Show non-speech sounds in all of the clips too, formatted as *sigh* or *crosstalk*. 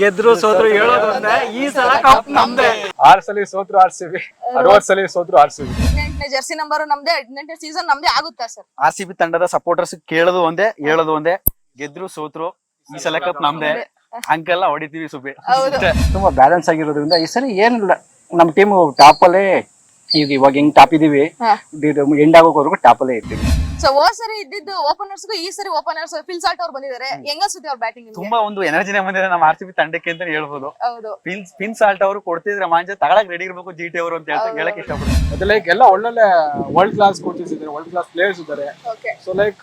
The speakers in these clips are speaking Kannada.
ಗೆದ್ರು ಸೋದ್ರು ಹೇಳೋದು ಒಂದೇ ಈ ಸಲ ಕಪ್ ನಮ್ದೆ. ಆರ್ ಸಲ ಸೋತ್ರು ಆರ್ ಸಿ ಬಿ ಅರವತ್ ಸಲ ಸೋತ್ರು ಆರ್ ಸಿ ಬಿ ಹದಿನೆಂಟನೇ ಜರ್ಸಿ ನಂಬರ್ ನಮ್ದೇ ಹದಿನೆಂಟನೇ ಸೀಸನ್ ನಮ್ದೇ ಆಗುತ್ತಾ ಸರ್ ಆರ್ ಸಿ ಬಿ ತಂಡದ ಸಪೋರ್ಟರ್ಸ್ ಕೇಳೋದು ಒಂದೇ ಹೇಳೋದು ಒಂದೇ ಗೆದ್ರು ಸೋತ್ರು ಈ ಸಲ ಕಪ್ ನಮ್ದೇ. ಅಂಕೆಲ್ಲ ಹೊಡಿತೀವಿ ಸುಬಿ ಹೌದು. ತುಂಬಾ ಬ್ಯಾಲೆನ್ಸ್ ಆಗಿರೋದ್ರಿಂದ ಈ ಸರಿ ಏನಿಲ್ಲ ನಮ್ಮ ಟೀಮ್ ಟಾಪ್ ಅಲ್ಲೇ ಈಗ ಇವಾಗ ಹೆಂಗ್ ಟಾಪ್ ಇದೀವಿ ಎಂಡ್ ಆಗೋವರೆಗೂ ಟಾಪ್ ಅಲ್ಲೇ ಇರ್ತೀವಿ. ಸೊ ಹೋದ್ ಸರಿ ಇದ್ದಿದ್ದು ಓಪನರ್ಸ್ಗೂ ಈ ಸರಿ ಓಪನರ್ಸ್ ಫಿಲ್ಸಾಲ್ಟ್ ಅವ್ರು ಬಂದಿದ್ದಾರೆ. ಹೆಂಗ ಸುದ್ದಿ ಅವ್ರ ಬ್ಯಾಟಿಂಗ್ ತುಂಬಾ ಒಂದು ಎನರ್ಜಿನೇ ಬಂದಿದೆ ನಮ್ಮ ಆರ್ ಸಿ ಬಿ ತಂಡಕ್ಕೆ ಅಂತ ಹೇಳ್ಬೋದು. ಹೌದು. ಪಿನ್ ಪಿನ್ ಸಾಲ್ಟ್ ಅವರು ಕೊಡ್ತಿದ್ರೆ ಮಾಂಜ ತಗೊಳಕ್ ರೆಡಿ ಇರ್ಬೇಕು ಜಿ ಟಿ ಅವರು ಅಂತ ಹೇಳ್ತಾ ಹೇಳಕ್ ಇಷ್ಟಪಡ್ತೀನಿ. ಮತ್ತೆ ಲೈಕ್ ಎಲ್ಲ ಒಳ್ಳೊಳ್ಳೆ ವರ್ಲ್ಡ್ ಕ್ಲಾಸ್ ಕೋಚಸ್ ಇದ್ದಾರೆ ವರ್ಲ್ಡ್ ಕ್ಲಾಸ್ ಪ್ಲೇಯರ್ಸ್ ಇದ್ದಾರೆ. ಓಕೆ ಸೊ ಲೈಕ್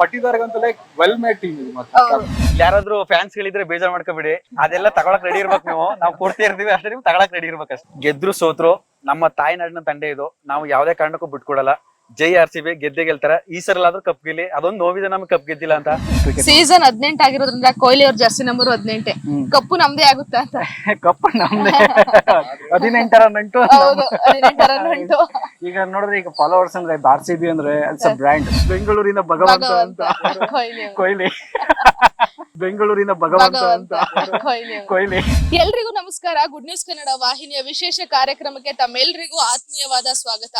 ಪಟ್ಟಿದಾರ್ಗಂತ ಲೈಕ್ ವೆಲ್ ಮೇಡ್ ಟೀಮ್ ಇದು ಮತ್ತೆ ಯಾರಾದ್ರೂ ಫ್ಯಾನ್ಸ್ ಗಳಿದ್ರೆ ಬೇಜಾರ್ ಮಾಡ್ಕೋಬೇಡಿ. ಅದೆಲ್ಲ ತಗೊಳಕ್ ರೆಡಿ ಇರ್ಬೇಕು ನೀವು. ನಾವು ಕೊಡ್ತಾ ಇರ್ತೀವಿ ಅಷ್ಟೇ ನೀವು ತಗೊಳಕ್ ರೆಡಿ ಇರ್ಬೇಕು ಅಷ್ಟೇ. ಗೆದ್ರು ಸೋತ್ರು ನಮ್ಮ ತಾಯ್ನಾಡಿನ ತಂಡ ಇದು. ನಾವು ಯಾವ್ದೇ ಕಾರಣಕ್ಕೂ ಬಿಟ್ಕೊಡಲ್ಲ. ಜೈ ಆರ್ ಸಿ ಬಿ ಗೆದ್ದೆ ಗೆಲ್ತಾರ. ಈ ಸರಲಾದ್ರೂ ಕಪ್ ಗೆಲ್ಲಿ ಅದೊಂದು ನೋವಿದೆ ನಮ್ಗೆ ಕಪ್ ಗೆದ್ದಿಲ್ಲ ಅಂತ. ಸೀಸನ್ ಹದಿನೆಂಟು ಆಗಿರೋದ್ರಿಂದ ಕೊಹ್ಲಿ ಅವ್ರ ಜರ್ಸಿ ನಂಬರ್ ಹದಿನೆಂಟೆ. ಕಪ್ಪು ನಮ್ದೇ ಆಗುತ್ತಾ ಅಂತ. *laughs* ಕಪ್ ನಮ್ದೇ. *laughs* ಹದಿನೆಂಟರ ನಂಟು ಹೌದು ಹದಿನೆಂಟರ *laughs* ನಂಟು. ಈಗ ನೋಡಿದ್ರೆ ಈಗ ಫಾಲೋವರ್ಸ್ ಅಂದ್ರೆ ಆರ್ ಸಿ ಬಿ ಅಂದ್ರೆ ಬ್ರ್ಯಾಂಡ್ ಬೆಂಗಳೂರಿನ ಭಗವಂತ ಭಗವಂತ ಅಂತ. ಕೊಹ್ಲಿ ಅವ್ರು. ಕೊಹ್ಲಿ. ಬೆಂಗಳೂರಿನ ಭಗವಂತ ಭಗವಂತ ಅಂತ ಕೊಹ್ಲಿ ಅವ್ರು. ಕೊಹ್ಲಿ. ಎಲ್ರಿಗೂ ನಮಸ್ಕಾರ. ಗುಡ್ ನ್ಯೂಸ್ ಕನ್ನಡ ವಾಹಿನಿಯ ವಿಶೇಷ ಕಾರ್ಯಕ್ರಮಕ್ಕೆ ತಮ್ಮೆಲ್ರಿಗೂ ಆತ್ಮೀಯವಾದ ಸ್ವಾಗತ.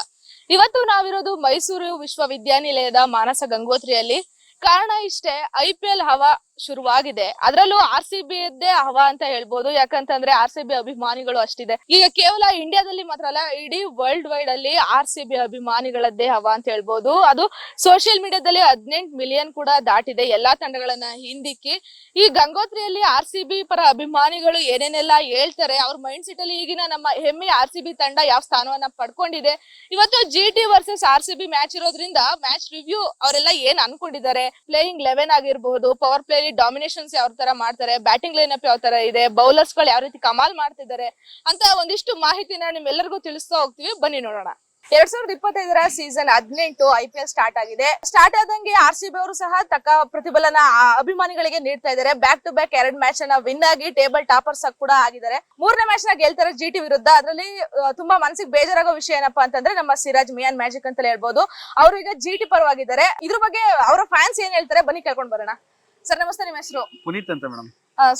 ಇವತ್ತು ನಾವಿರೋದು ಮೈಸೂರು ವಿಶ್ವವಿದ್ಯಾನಿಲಯದ ಮಾನಸ ಗಂಗೋತ್ರಿಯಲ್ಲಿ. ಕಾರಣ ಇಷ್ಟೇ ಐ ಹವಾ ಶುರುವಾಗಿದೆ. ಅದರಲ್ಲೂ ಆರ್ ಸಿ ಬಿ ಯದ್ದೇ ಹವಾ ಅಂತ ಹೇಳ್ಬೋದು. ಯಾಕಂತಂದ್ರೆ ಆರ್ ಸಿ ಬಿ ಅಭಿಮಾನಿಗಳು ಅಷ್ಟಿದೆ. ಈಗ ಕೇವಲ ಇಂಡಿಯಾದಲ್ಲಿ ಮಾತ್ರ ಅಲ್ಲ, ಇಡೀ ವರ್ಲ್ಡ್ ವೈಡ್ ಅಲ್ಲಿ ಆರ್ ಸಿ ಬಿ ಅಭಿಮಾನಿಗಳದ್ದೇ ಹವಾ ಅಂತ ಹೇಳ್ಬೋದು. ಅದು ಸೋಷಿಯಲ್ ಮೀಡಿಯಾದಲ್ಲಿ ಹದಿನೆಂಟು ಮಿಲಿಯನ್ ಕೂಡ ದಾಟಿದೆ. ಎಲ್ಲಾ ತಂಡಗಳನ್ನ ಹಿಂದಿಕ್ಕಿ. ಈ ಗಂಗೋತ್ರಿಯಲ್ಲಿ ಆರ್ ಸಿ ಬಿ ಪರ ಅಭಿಮಾನಿಗಳು ಏನೇನೆಲ್ಲ ಹೇಳ್ತಾರೆ, ಅವ್ರ ಮೈಂಡ್ ಸೆಟ್ ಅಲ್ಲಿ ಈಗಿನ ನಮ್ಮ ಹೆಮ್ಮೆ ಆರ್ ಸಿ ಬಿ ತಂಡ ಯಾವ ಸ್ಥಾನವನ್ನ ಪಡ್ಕೊಂಡಿದೆ. ಇವತ್ತು G T versus R C B match ಇರೋದ್ರಿಂದ ಮ್ಯಾಚ್ ರಿವ್ಯೂ ಅವರೆಲ್ಲ ಏನ್ ಅನ್ಕೊಂಡಿದ್ದಾರೆ? ಪ್ಲೇಯಿಂಗ್ ಲೆವೆನ್ ಆಗಿರ್ಬಹುದು ಪವರ್ ಪ್ಲೇ ಡಾಮಿನೇಷನ್ಸ್ ಯಾವ ತರ ಮಾಡ್ತಾರೆ ಬ್ಯಾಟಿಂಗ್ ಲೈನ್ ಅಪ್ ಯಾವ ತರ ಇದೆ ಬೌಲರ್ಸ್ಗಳು ಯಾವ ರೀತಿ ಕಮಾಲ್ ಮಾಡ್ತಿದ್ದಾರೆ ಅಂತ ಒಂದಿಷ್ಟು ಮಾಹಿತಿನ ನಿಮ್ಮೆಲ್ಲರಿಗೂ ತಿಳಿಸ್ತಾ ಹೋಗ್ತೀವಿ. ಬನ್ನಿ ನೋಡೋಣ. ಎರಡ್ ಸಾವಿರದ ಇಪ್ಪತ್ತೈದರ ಸೀಸನ್ ಹದಿನೆಂಟು ಐ ಪಿ ಎಲ್ ಸ್ಟಾರ್ಟ್ ಆಗಿದೆ. ಸ್ಟಾರ್ಟ್ ಆದಂಗೆ ಆರ್ ಸಿ ಬಿ ಅವರು ಸಹ ತಕ್ಕ ಪ್ರತಿಫಲನ ಅಭಿಮಾನಿಗಳಿಗೆ ನೀಡ್ತಾ ಇದ್ದಾರೆ. ಬ್ಯಾಕ್ ಟು ಬ್ಯಾಕ್ ಎರಡ್ ಮ್ಯಾಚ್ ಅನ್ನ ವಿನ್ ಆಗಿ ಟೇಬಲ್ ಟಾಪರ್ಸ್ ಕೂಡ ಆಗಿದ್ದಾರೆ. ಮೂರನೇ ಮ್ಯಾಚ್ನ ಗೆಲ್ತಾರೆ ಜಿ ಟಿ ವಿರುದ್ಧ. ಅದರಲ್ಲಿ ತುಂಬಾ ಮನಸ್ಸಿಗೆ ಬೇಜಾರಾಗೋ ವಿಷಯ ಏನಪ್ಪಾ ಅಂತಂದ್ರೆ ನಮ್ಮ ಸಿರಾಜ್ ಮಿಯಾನ್ ಮ್ಯಾಜಿಕ್ ಅಂತಲೇ ಹೇಳ್ಬೋದು. ಅವರು ಈಗ ಜಿ ಟಿ ಪರವಾಗಿದ್ದಾರೆ. ಇದ್ರ ಬಗ್ಗೆ ಅವರ ಫ್ಯಾನ್ಸ್ ಏನ್ ಹೇಳ್ತಾರೆ? ಬನ್ನಿ ಕೇಳ್ಕೊಂಡ್ ಬರೋಣ. ಸರ್ ನಮಸ್ತೆ ನಿಮ್ಮ ಹೆಸರು? ಪುನೀತ್ ಅಂತ ಮೇಡಮ್.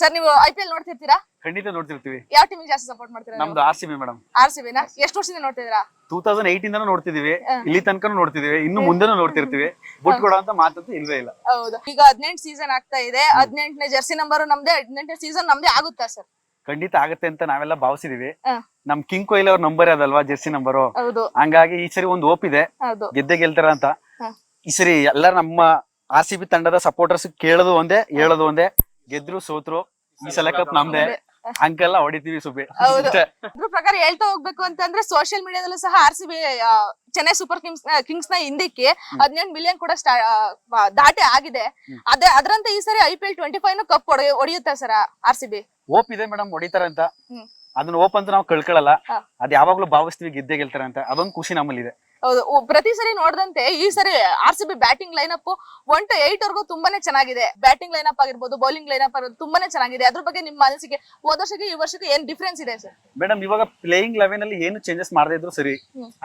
ಸರ್ ನೀವು ಐ ಪಿ ಎಲ್ ನೋಡ್ತಿರ್ತೀರಾ? ಖಂಡಿತ ನೋಡ್ತಿರ್ತೀವಿ. ಯಾವ ಟೀಮ್ ಜಾಸ್ತಿ ಸಪೋರ್ಟ್ ಮಾಡ್ತೀರಾ ನಮ್ದು R C B madam. R C ಬಿನ ಎಷ್ಟು ವರ್ಷದಿಂದ ನೋಡ್ತಿದ್ದೀರಾ? ಟೂ ತೌಸಂಡ್ ಏಯ್ಟೀನ್ ನೋಡ್ತಿದೀವಿ ಇಲ್ಲಿ ತನಕ ನೋಡ್ತಿದೀವಿ ಇನ್ನು ಮುಂದೆನೂ ನೋಡ್ತಿರ್ತೀವಿ. ಬುಟ್ ಕೊಡೋ ಅಂತ ಮಾತಂತೂ ಇಲ್ವೇ ಇಲ್ಲ. ಹೌದು. ಈಗ ಹದಿನೆಂಟು ಸೀಸನ್ ಆಗ್ತಾ ಇದೆ. ಹದಿನೆಂಟನೇ ಜರ್ಸಿ ನಂಬರ್ ನಮ್ದೇ. ಹದಿನೆಂಟನೇ ಸೀಸನ್ ನಮ್ದೇ ಆಗುತ್ತಾ ಸರ್? ಖಂಡಿತ ಆಗತ್ತೆ ಅಂತ ನಾವೆಲ್ಲ ಭಾವಿಸಿದೀವಿ. ನಮ್ ಕಿಂಗ್ ಕೊಹ್ಲಿ ಅವ್ರ ನಂಬರ್ ಅದಲ್ವಾ ಜರ್ಸಿ ನಂಬರ್ ಹೌದು. ಹಂಗಾಗಿ ಈ ಸರಿ ಒಂದು ಓಪ್ ಇದೆ ಗೆದ್ದೆ ಗೆಲ್ತಾರ ಅಂತ. ಈ ಸರಿ ಎಲ್ಲ ನಮ್ಮ ಆರ್ ಸಿ ಬಿ ತಂಡದ ಸಪೋರ್ಟರ್ಸ್ ಕೇಳೋದು ಒಂದೇ ಹೇಳೋದು ಒಂದೇ. ಗೆದ್ರು ಸೋತ್ರು ಈ ಸಲ ಕಪ್ ನಮ್ದೇ. ಅಂಕೆಲ್ಲ ಹೊಡಿತೀವಿ ಸುಬ್ಬಿ. ಹೌದು. ಅಷ್ಟೇ. ಅದ್ರ ಪ್ರಕಾರ ಹೇಳ್ತಾ ಹೋಗ್ಬೇಕು ಅಂತಂದ್ರೆ ಸೋಷಿಯಲ್ ಮೀಡಿಯಾದಲ್ಲೂ ಸಹ R C B Chennai super kings ಕಿಂಗ್ಸ್ನ ಹಿಂದಿಕ್ಕಿ ಹದಿನೆಂಟು ಮಿಲಿಯನ್ ಕೂಡ ದಾಟಿ ಆಗಿದೆ. ಅದೇ ಅದರಂತೆ ಈ ಸರಿ I P L twenty five cup ಹೊಡೆಯುತ್ತೆ sir R C B? Hope ಇದೆ ಮೇಡಮ್ ಹೊಡಿತಾರಂತ. ಅದನ್ನ ಓಪ್ ಅಂತ ನಾವು ಕಳ್ಕೊಳ್ಳಲ್ಲ. ಅದ್ ಯಾವಾಗ್ಲೂ ಭಾವಿಸ್ತೀವಿ ಗೆದ್ದೆ ಗೆಲ್ತಾರಂತ. ಅಂತ ಅದೊಂದು ಖುಷಿ ನಮ್ಮಲ್ಲಿ ಇದೆ ಪ್ರತಿ ಸರಿ ನೋಡಿದಂತೆ ಈ ಸರಿ R C B batting line up one two eight ವರ್ಗೂ ತುಂಬಾನೇ ಚೆನ್ನಾಗಿದೆ. ಬ್ಯಾಟಿಂಗ್ ಲೈನ್ ಅಪ್ ಆಗಿರ್ಬೋದು ಬೌಲಿಂಗ್ ಲೈನ್ ಅಪ್ ಆಗಿರ್ಬೋದು ತುಂಬಾನೇ ಚೆನ್ನಾಗಿದೆ. ಅದ್ರ ಬಗ್ಗೆ ನಿಮ್ಮ ಅನಿಸಿಕೆ ಹೋದ ವರ್ಷಕ್ಕೆ ಈ ವರ್ಷಕ್ಕೆ ಏನ್ ಡಿಫ್ರೆನ್ಸ್ ಇದೆ ಸರ್? ಮೇಡಮ್ ಇವಾಗ ಪ್ಲೇಯಿಂಗ್ ಲೆವೆನ್ ಅಲ್ಲಿ ಏನು ಚೇಂಜಸ್ ಮಾಡದೇ ಇದ್ರು ಸರಿ.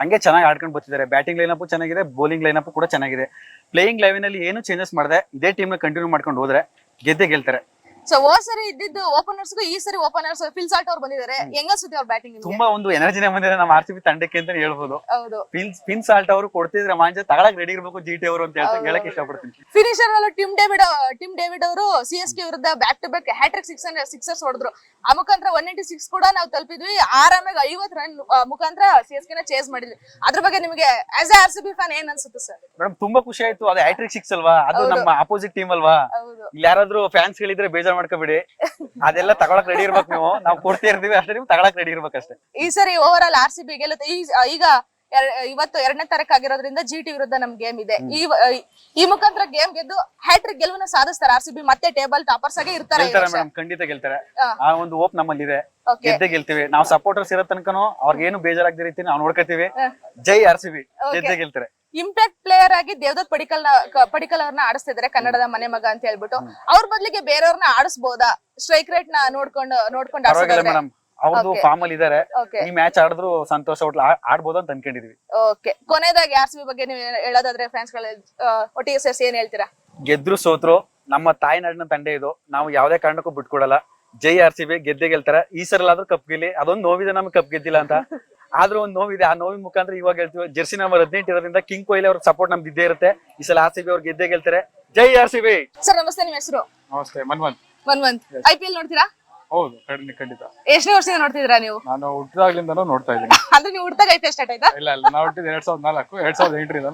ಹಂಗೆ ಚೆನ್ನಾಗಿ ಆಡ್ಕೊಂಡು ಬರ್ತಿದ್ದಾರೆ. ಬ್ಯಾಟಿಂಗ್ ಲೈನ್ ಅಪ್ ಚೆನ್ನಾಗಿದೆ ಬೌಲಿಂಗ್ ಲೈನ್ ಅಪ್ ಕೂಡ ಚೆನ್ನಾಗಿದೆ. ಪ್ಲೇಯಿಂಗ್ ಲೆವೆನ್ ಅಲ್ಲಿ ಏನು ಚೇಂಜಸ್ ಮಾಡದೆ ಇದೇ ಟೀಮ್ನ ಕಂಟಿನ್ಯೂ ಮಾಡ್ಕೊಂಡು ಹೋದ್ರೆ ಗೆದ್ದೆ ಗೆಲ್ತಾರೆ. ಸೊ ಹೋದ್ ಸರಿ ಇದ್ದಿದ್ದು ಓಪನರ್ಸ್ಗೂ ಈ ಸರಿ ಓಪನರ್ಸ್ ಫಿಲ್ಸಾಟ್ ಅವ್ರು ಬಂದಿದ್ದಾರೆ. ಹೆಂಗ ಸುದ್ದಿ ಅವ್ರ ಬ್ಯಾಟಿಂಗ್ ತುಂಬಾ ಒಂದು ಎನರ್ಜಿನೇ ಬಂದಿದೆ ನಮ್ಮ ಆರ್ ಸಿ ಬಿ ತಂಡಕ್ಕೆ ಅಂತ ಹೇಳ್ಬೋದು. ಹೌದು. ಪಿನ್ ಸಾಲ್ಟ್ ಅವರು ಕೊಡ್ತಿದ್ರೆ ಮಾಂಜ ತಗೊಳಕ್ ರೆಡಿ ಇರ್ಬೇಕು ಜಿ ಟಿ ಅವರು ಅಂತ ಹೇಳ್ತಾ ಹೇಳಕ್ ಇಷ್ಟಪಡ್ತೀನಿ. ಫಿನಿಶರ್ ಅಲ್ಲ ಟಿಮ್ ಡೇವಿಡ್ ಟಿಮ್ ಡೇವಿಡ್ ಅವರು ಸಿ ಎಸ್ ಕೆ ವಿರುದ್ಧ back to back hattrick six sixers ಹೊಡೆದ್ರು. ಆ ಮುಖಾಂತರ ಒನ್ ಏಟಿ ಸಿಕ್ಸ್ ಕೂಡ ನಾವು ತಲುಪಿದ್ವಿ. ಆರಾಮಾಗಿ ಐವತ್ ರನ್ ಮುಖಾಂತರ ಸಿ ಎಸ್ ಕೆ ನ ಚೇಸ್ ಮಾಡಿದ್ವಿ. ಅದ್ರ ಬಗ್ಗೆ ನಿಮಗೆ as a R C B fan ಏನ್ ಅನ್ಸುತ್ತೆ ಸರ್ ಮೇಡಮ್ ತುಂಬಾ ಖುಷಿ ಆಯ್ತು. ಅದು ಹ್ಯಾಟ್ರಿಕ್ ಸಿಕ್ಸ್ ಅಲ್ವಾ? ಅದು ನಮ್ಮ ಅಪೋಸಿಟ್ ಟೀಮ್ ಅಲ್ವಾ? ಇಲ್ಲಿ ಯಾರಾದ್ರೂ ಫ್ಯಾನ್ಸ್ ಗಳಿದ್ರೆ ಬೇಜಾರ್ ಮಾಡ್ಕೋಬೇಡಿ. ಅದೆಲ್ಲ ತಗೊಳಕ್ ರೆಡಿ ಇರ್ಬೇಕು ನೀವು. ನಾವು ಕೊಡ್ತಾ ಇರ್ತೀವಿ ಅಷ್ಟೇ ನೀವು ತಗೊಳಕ್ ರೆಡಿ ಇರ್ಬೇಕಷ್ಟೇ ಈ ಸರಿ overall R C B ಗೆಲ್ಲುತ್ತೆ. ಈ ಈಗ ಎರ- ಇವತ್ತು ಎರಡನೇ ತಾರೀಕು ಆಗಿರೋದ್ರಿಂದ ಜಿ ಟಿ ವಿರುದ್ಧ ನಮ್ ಗೇಮ್ ಇದೆ. ಈ ಈ ಮುಖಾಂತರ ಗೇಮ್ ಗೆದ್ದು ಹ್ಯಾಟ್ರಿಕ್ ಗೆಲುವನ್ನ ಸಾಧಿಸ್ತಾರೆ ಆರ್ ಸಿ ಬಿ ಮತ್ತೆ ಟೇಬಲ್ ಟಾಪರ್ಸ್ ಆಗಿ ಇರ್ತಾರೆ ಈ ಗೆಲ್ತಾರೆ ವರ್ಷ. ಮೇಡಮ್ ಖಂಡಿತ ಗೆಲ್ತಾರೆ. ಹಾ. ಆ ಒಂದು ಓಪ್ ನಮ್ಮಲ್ಲಿ ಇದೆ Okay. ಗೆದ್ದೆ ಗೆಲ್ತೀವಿ. ನಾವು ಸಪೋರ್ಟರ್ಸ್ ಇರೋ ತನಕನು ಅವ್ರಿಗೆ ಏನು ಬೇಜಾರಾಗದ ರೀತಿ ನಾವು ನೋಡ್ಕೋತೀವಿ. ಜೈ ಆರ್ ಸಿ ಬಿ ಗೆದ್ದೆ ಗೆಲ್ತಾರೆ. ಇಂಪ್ಯಾಕ್ಟ್ ಪ್ಲೇಯರ್ ಆಗಿ ದೇವದತ್ ಪಡಿಕಲ್ ಪಡಿಕಲ್ ಅವ್ರನ್ನ ಆಡಿಸ್ತಿದ್ದಾರೆ ಕನ್ನಡದ ಮನೆ ಮಗ ಅಂತ ಹೇಳ್ಬಿಟ್ಟು. ಅವ್ರ ಬದಲಿಗೆ ಬೇರೆಯವ್ರನ್ನ ಆಡಿಸ್ಬೋದಾ? ಸ್ಟ್ರೈಕ್ ರೇಟ್ನ ನೋಡ್ಕೊಂಡು ನೋಡ್ಕೊಂಡು ಪರವಾಗಿಲ್ಲ ಮೇಡಮ್ ಅವ್ರದ್ದು. ಫಾರ್ಮ್ ಅಲ್ಲಿ ಇದಾರೆ. ಈ ಮ್ಯಾಚ್ ಆಡಿದ್ರು ಸಂತೋಷ ಹೋಟ್ಲ ಆಡ್ಬೋದು ಅಂತ ಅನ್ಕೊಂಡಿದೀವಿ. ಓಕೆ ಕೊನೆಯದಾಗಿ ಆರ್ ಸಿ ಬಿ ಬಗ್ಗೆ ನೀವು ಹೇಳೋದಾದ್ರೆ ಫ್ರೆಂಡ್ಸ್ಗಳ ಒಟ್ಟಿಗೆ ಸೇರಿಸಿ ಏನ್ ಹೇಳ್ತೀರಾ? ಗೆದ್ರು ಸೋತ್ರು. ನಮ್ಮ ತಾಯ್ನಾಡಿನ ತಂಡೆ ಇದು. ನಾವು ಯಾವ್ದೇ ಕಾರಣಕ್ಕೂ ಬಿಟ್ಕೊಡಲ್ಲ. ಜೈ ಆರ್ ಸಿ ಬಿ ಗೆದ್ದೆ ಗೆಲ್ತಾರ. ಈ ಸರಲಾದ್ರೂ ಕಪ್ ಗೆಲ್ಲಿ ಅದೊಂದು ನೋವಿದೆ ನಮ್ಗೆ ಕಪ್ ಗೆದ್ದಿಲ್ಲ ಅಂತ. ಆದ್ರೂ ಒಂದು ನೋವಿದೆ. ಆ ನೋವಿನ ಮುಖಾಂತರ ಇವಾಗ ಹೇಳ್ತೀವಿ ಜೆರ್ಸಿ ನಂಬರ್ ಹದಿನೆಂಟು ಇರೋದ್ರಿಂದ ಕಿಂಗ್ ಕೊಹ್ಲಿ ಅವ್ರ ಸಪೋರ್ಟ್ ನಮ್ದು ಇದ್ದೇ ಇರುತ್ತೆ. ಈ ಸಲ ಆರ್ ಸಿ ಬಿ ಅವ್ರು ಇದ್ದೇ ಗೆಲ್ತಾರೆ. ಜೈ ಆರ್ ಸಿ ಬಿ! ಸರ್ ನಮಸ್ತೆ ನಿಮ್ಮ ಹೆಸರು? ನಮಸ್ತೆ Manvanth. Manvanth. I P L ನೋಡ್ತೀರಾ? ಹೌದು ಖಂಡಿತ ಖಂಡಿತ. ಎಷ್ಟನೇ ವರ್ಷದಿಂದ ನೋಡ್ತಿದ್ರಾ ನೀವು? ನಾನು ಹುಟ್ಟಿದಾಗ್ಲಿಂದನೂ ನೋಡ್ತಾ ಇದ್ದೀನಿ. *laughs* ಅಂದ್ರೆ ನೀವು ಹುಟ್ಟಿದಾಗ ಐ ಪಿ ಎಲ್ ಸ್ಟಾರ್ಟ್ ಆಯ್ತಾ? ಇಲ್ಲ ಇಲ್ಲ ನಾವು ಹುಟ್ಟಿದ ಎರಡ್ ಸಾವಿರದ ನಾಲ್ಕು ಎರಡ್ ಸಾವಿರದ ಎಂಟರಿಂದ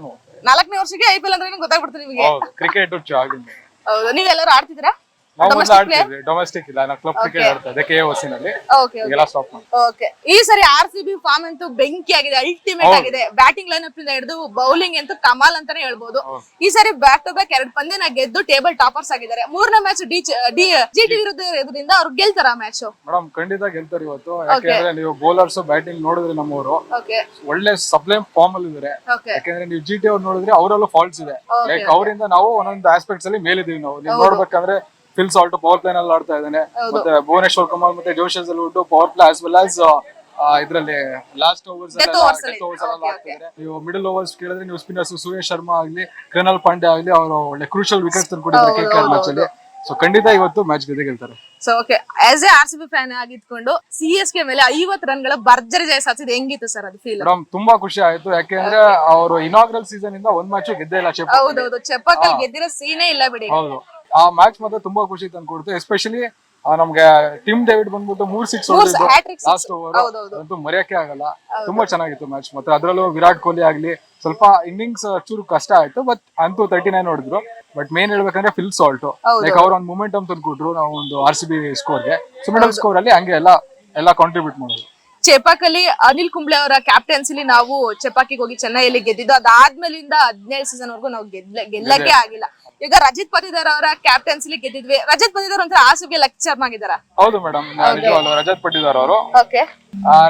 ನಾಲ್ಕನೇ ವರ್ಷಕ್ಕೆ ಐ ಪಿ ಎಲ್ ಅಂದ್ರೆ ಗೊತ್ತಾಗ್ಬಿಡ್ತು ನಿಮಗೆ? ಹೌದು ಕ್ರಿಕೆಟ್ ಹುಚ್ಚು ಆಗಿಂದ ಹೌದು ನೀವೆಲ್ಲರೂ ಆಡ್ತಿದ್ದೀರಾ? ನಾವು ಮೊದಲು Domestic player? ಆಡ್ತಿದ್ವಿ ಡೊಮೆಸ್ಟಿಕ್ ಇಲ್ಲ ನಾವು ಕ್ಲಬ್ ಕ್ರಿಕೆಟ್ Okay. ಆಡ್ತಾ ಇದ್ದೆ ಕೆ ನಲ್ಲಿ. ಓಕೆ ಈಗೆಲ್ಲ ಸ್ಟಾಪ್ ಮಾಡಿ ಓಕೆ ಈ ಸರಿ ಆರ್ ಸಿ ಬಿ ಫಾರ್ಮ್ ಅಂತೂ ಬೆಂಕಿ ಆಗಿದೆ ಅಲ್ಟಿಮೇಟ್ ಆಗಿದೆ. ಬ್ಯಾಟಿಂಗ್ ಲೈನ್ ಅಪ್ ಇಂದ ಹಿಡಿದು ಬೌಲಿಂಗ್ ಅಂತೂ ಕಮಾಲ್ ಅಂತಾನೆ ಹೇಳ್ಬಹುದು ಈ ಸರಿ ಬ್ಯಾಕ್ ಟು ಬ್ಯಾಕ್ ಎರಡು ಪಂದ್ಯನ ಗೆದ್ದು ಟೇಬಲ್ ಟಾಪರ್ಸ್ ಆಗಿದ್ದಾರೆ. ಮೂರನೇ match D D G T ವಿರುದ್ಧ ಇರೋದ್ರಿಂದ ಅವ್ರು ಗೆಲ್ತಾರ ಮ್ಯಾಚ್ ಮೇಡಮ್ ಖಂಡಿತ ಗೆಲ್ತಾರೆ ಇವತ್ತು. ಯಾಕೆಂದ್ರೆ ನೀವು ಬೌಲರ್ಸ್ ಬ್ಯಾಟಿಂಗ್ ನೋಡಿದ್ರೆ ನಮ್ಮವರು ಒಳ್ಳೆ ಸಪ್ಲೈ ಫಾರ್ಮ್ ಅಲ್ಲಿ ಇದಾರೆ. ಯಾಕಂದ್ರೆ ಯಾಕೆಂದ್ರೆ ನೀವು ಜಿ ಟಿ ಅವ್ರು ನೋಡಿದ್ರೆ ಅವರಲ್ಲೂ ಫಾಲ್ಟ್ಸ್ ಇದೆ. ಲೈಕ್ ಅವರಿಂದ ನಾವು ಒಂದೊಂದು ಆಸ್ಪೆಕ್ಟ್ಸ್ ಅಲ್ಲಿ ಮೇಲಿದೀವಿ ನಾವು. ನೀವು ನೋಡ್ಬೇಕಂದ್ರೆ ಫಿಲ್ ಸಾಲ್ಟ್ ಪವರ್ ಪ್ಲೇ ನಲ್ಲಿ ಆಡ್ತಾ ಇದ್ದಾನೆ. ಮತ್ತೆ ಭುವನೇಶ್ವರ್ ಕುಮಾರ್ ಮತ್ತೆ ಜೋಶ್ ಉಂಟು power play as well as ಇದ್ರಲ್ಲಿ ಲಾಸ್ಟ್ ಓವರ್ಸ್ ಅಲ್ಲಿ. ನೀವು ಮಿಡಲ್ ಓವರ್ಸ್ ಕೇಳಿದ್ರೆ ನೀವು ಸ್ಪಿನ್ನರ್ಸ್ ಸುರೇಶ್ ಶರ್ಮಾ ಆಗ್ಲಿ ಕೃಣಾಲ್ ಪಾಂಡೆ ಆಗ್ಲಿ ಅವರು ಒಳ್ಳೆ ಕ್ರೂಷಲ್ ವಿಕೆಟ್ ತಂದ್ಕೊಟ್ಟಿದ್ದಾರೆ ಕೆ ಕೆ ಮ್ಯಾಚ್ ಅಲ್ಲಿ. ಸೊ ಖಂಡಿತ ಇವತ್ತು ಮ್ಯಾಚ್ ಗೆದ್ದೆ ಗೆಲ್ತಾರೆ. So okay as a R C B fan ಆಗಿದ್ಕೊಂಡು C S K ಮೇಲೆ ಐವತ್ತು ರನ್ಗಳ ಭರ್ಜರಿ ಜಯ ಸಾಧಿಸಿದ ಹೆಂಗಿತ್ತು ಸರ್ ಅದು ಫೀಲ್ ಮೇಡಮ್ ತುಂಬಾ ಖುಷಿ ಆಯ್ತು. ಯಾಕೆಂದ್ರೆ ಅವರು ಇನಾಗ್ರಲ್ ಸೀಸನ್ ಇಂದ ಒಂದ್ ಮ್ಯಾಚ್ ಗೆದ್ದೇ ಇಲ್ಲ ಹೌದೌದು. ಚೆಪ್ಪಕಲ್ ಗೆದ್ದಿರೋ ಸೀನೇ ಇಲ್ಲ ಬಿಡಿ. ಹೌದು. ಆ ಮ್ಯಾಚ್ ಮಾತ್ರ ತುಂಬಾ ಖುಷಿ ತಂದ್ಕೊಡ್ತು ಎಸ್ಪೆಷಲಿ ನಮ್ಗೆ ಟೀಮ್ ಡೇವಿಡ್ ಬಂದ್ಬಿಟ್ಟು ಮೂರ್ ಸಿಕ್ಸ್. ಲಾಸ್ಟ್ ಓವರ್ ಅಂತೂ ಮರೆಯಕ್ಕೆ ಆಗಲ್ಲ. ತುಂಬಾ ಚೆನ್ನಾಗಿತ್ತು ಮ್ಯಾಚ್ ಮತ್ತೆ ಅದರಲ್ಲೂ ವಿರಾಟ್ ಕೊಹ್ಲಿ ಆಗ್ಲಿ ಸ್ವಲ್ಪ ಇನ್ನಿಂಗ್ಸ್ ಚೂರು ಕಷ್ಟ ಆಯ್ತು ಬಟ್ ಅಂತೂ ತರ್ಟಿ ನೈನ್ ಹೊಡೆದ್ರು. ಬಟ್ ಮೇನ್ ಹೇಳ್ಬೇಕಂದ್ರೆ ಫಿಲ್ ಸಾಲ್ಟ್ ಲೈಕ್ ಅವ್ರ ಒಂದು ಮೊಮೆಂಟಮ್ ತಂದ್ಕೊಟ್ರು ನಾವು ಒಂದು ಆರ್ ಸಿ ಬಿ ಸ್ಕೋರ್ಗೆ ಸೊ ಮಿಡಲ್ ಸ್ಕೋರ್ ಅಲ್ಲಿ ಹಂಗೆ ಎಲ್ಲ ಎಲ್ಲ ಕಾಂಟ್ರಿಬ್ಯೂಟ್ ಮಾಡಿದ್ರು. ಚೆಪಾಕಲ್ಲಿ ಅನಿಲ್ ಕುಂಬ್ಳೆ ಅವರ ಕ್ಯಾಪ್ಟನ್ಸಿಲಿ ನಾವು ಚೆಪಾಕಿಗೆ ಹೋಗಿ ಚೆನ್ನೈಯಲ್ಲಿ ಗೆದ್ದಿದ್ದು. ಅದಾದ್ಮೇಲಿಂದ ಹದಿನೈದು ಸೀಸನ್ ವರೆಗೂ ನಾವು ಗೆಲ್ಲ ಗೆಲ್ಲಕ್ಕೆ ಆಗಿಲ್ಲ. ಈಗ ರಜಿತ್ ಪತಿದಾರ್ ಅವರ ಕ್ಯಾಪ್ಟನ್ಸಿಲಿ ಗೆದ್ದಿದ್ವಿ. ರಜತ್ ಪತಿದಾರ್ ಒಂಥರ ಆಸುಗೆ ಲೆಕ್ಚರ್ ಆಗಿದಾರ ಹೌದು ಮೇಡಮ್ ನಿಜವಾಗ್ಲು ರಜತ್ ಪಟ್ಟಿದಾರ್ ಅವರು. ಓಕೆ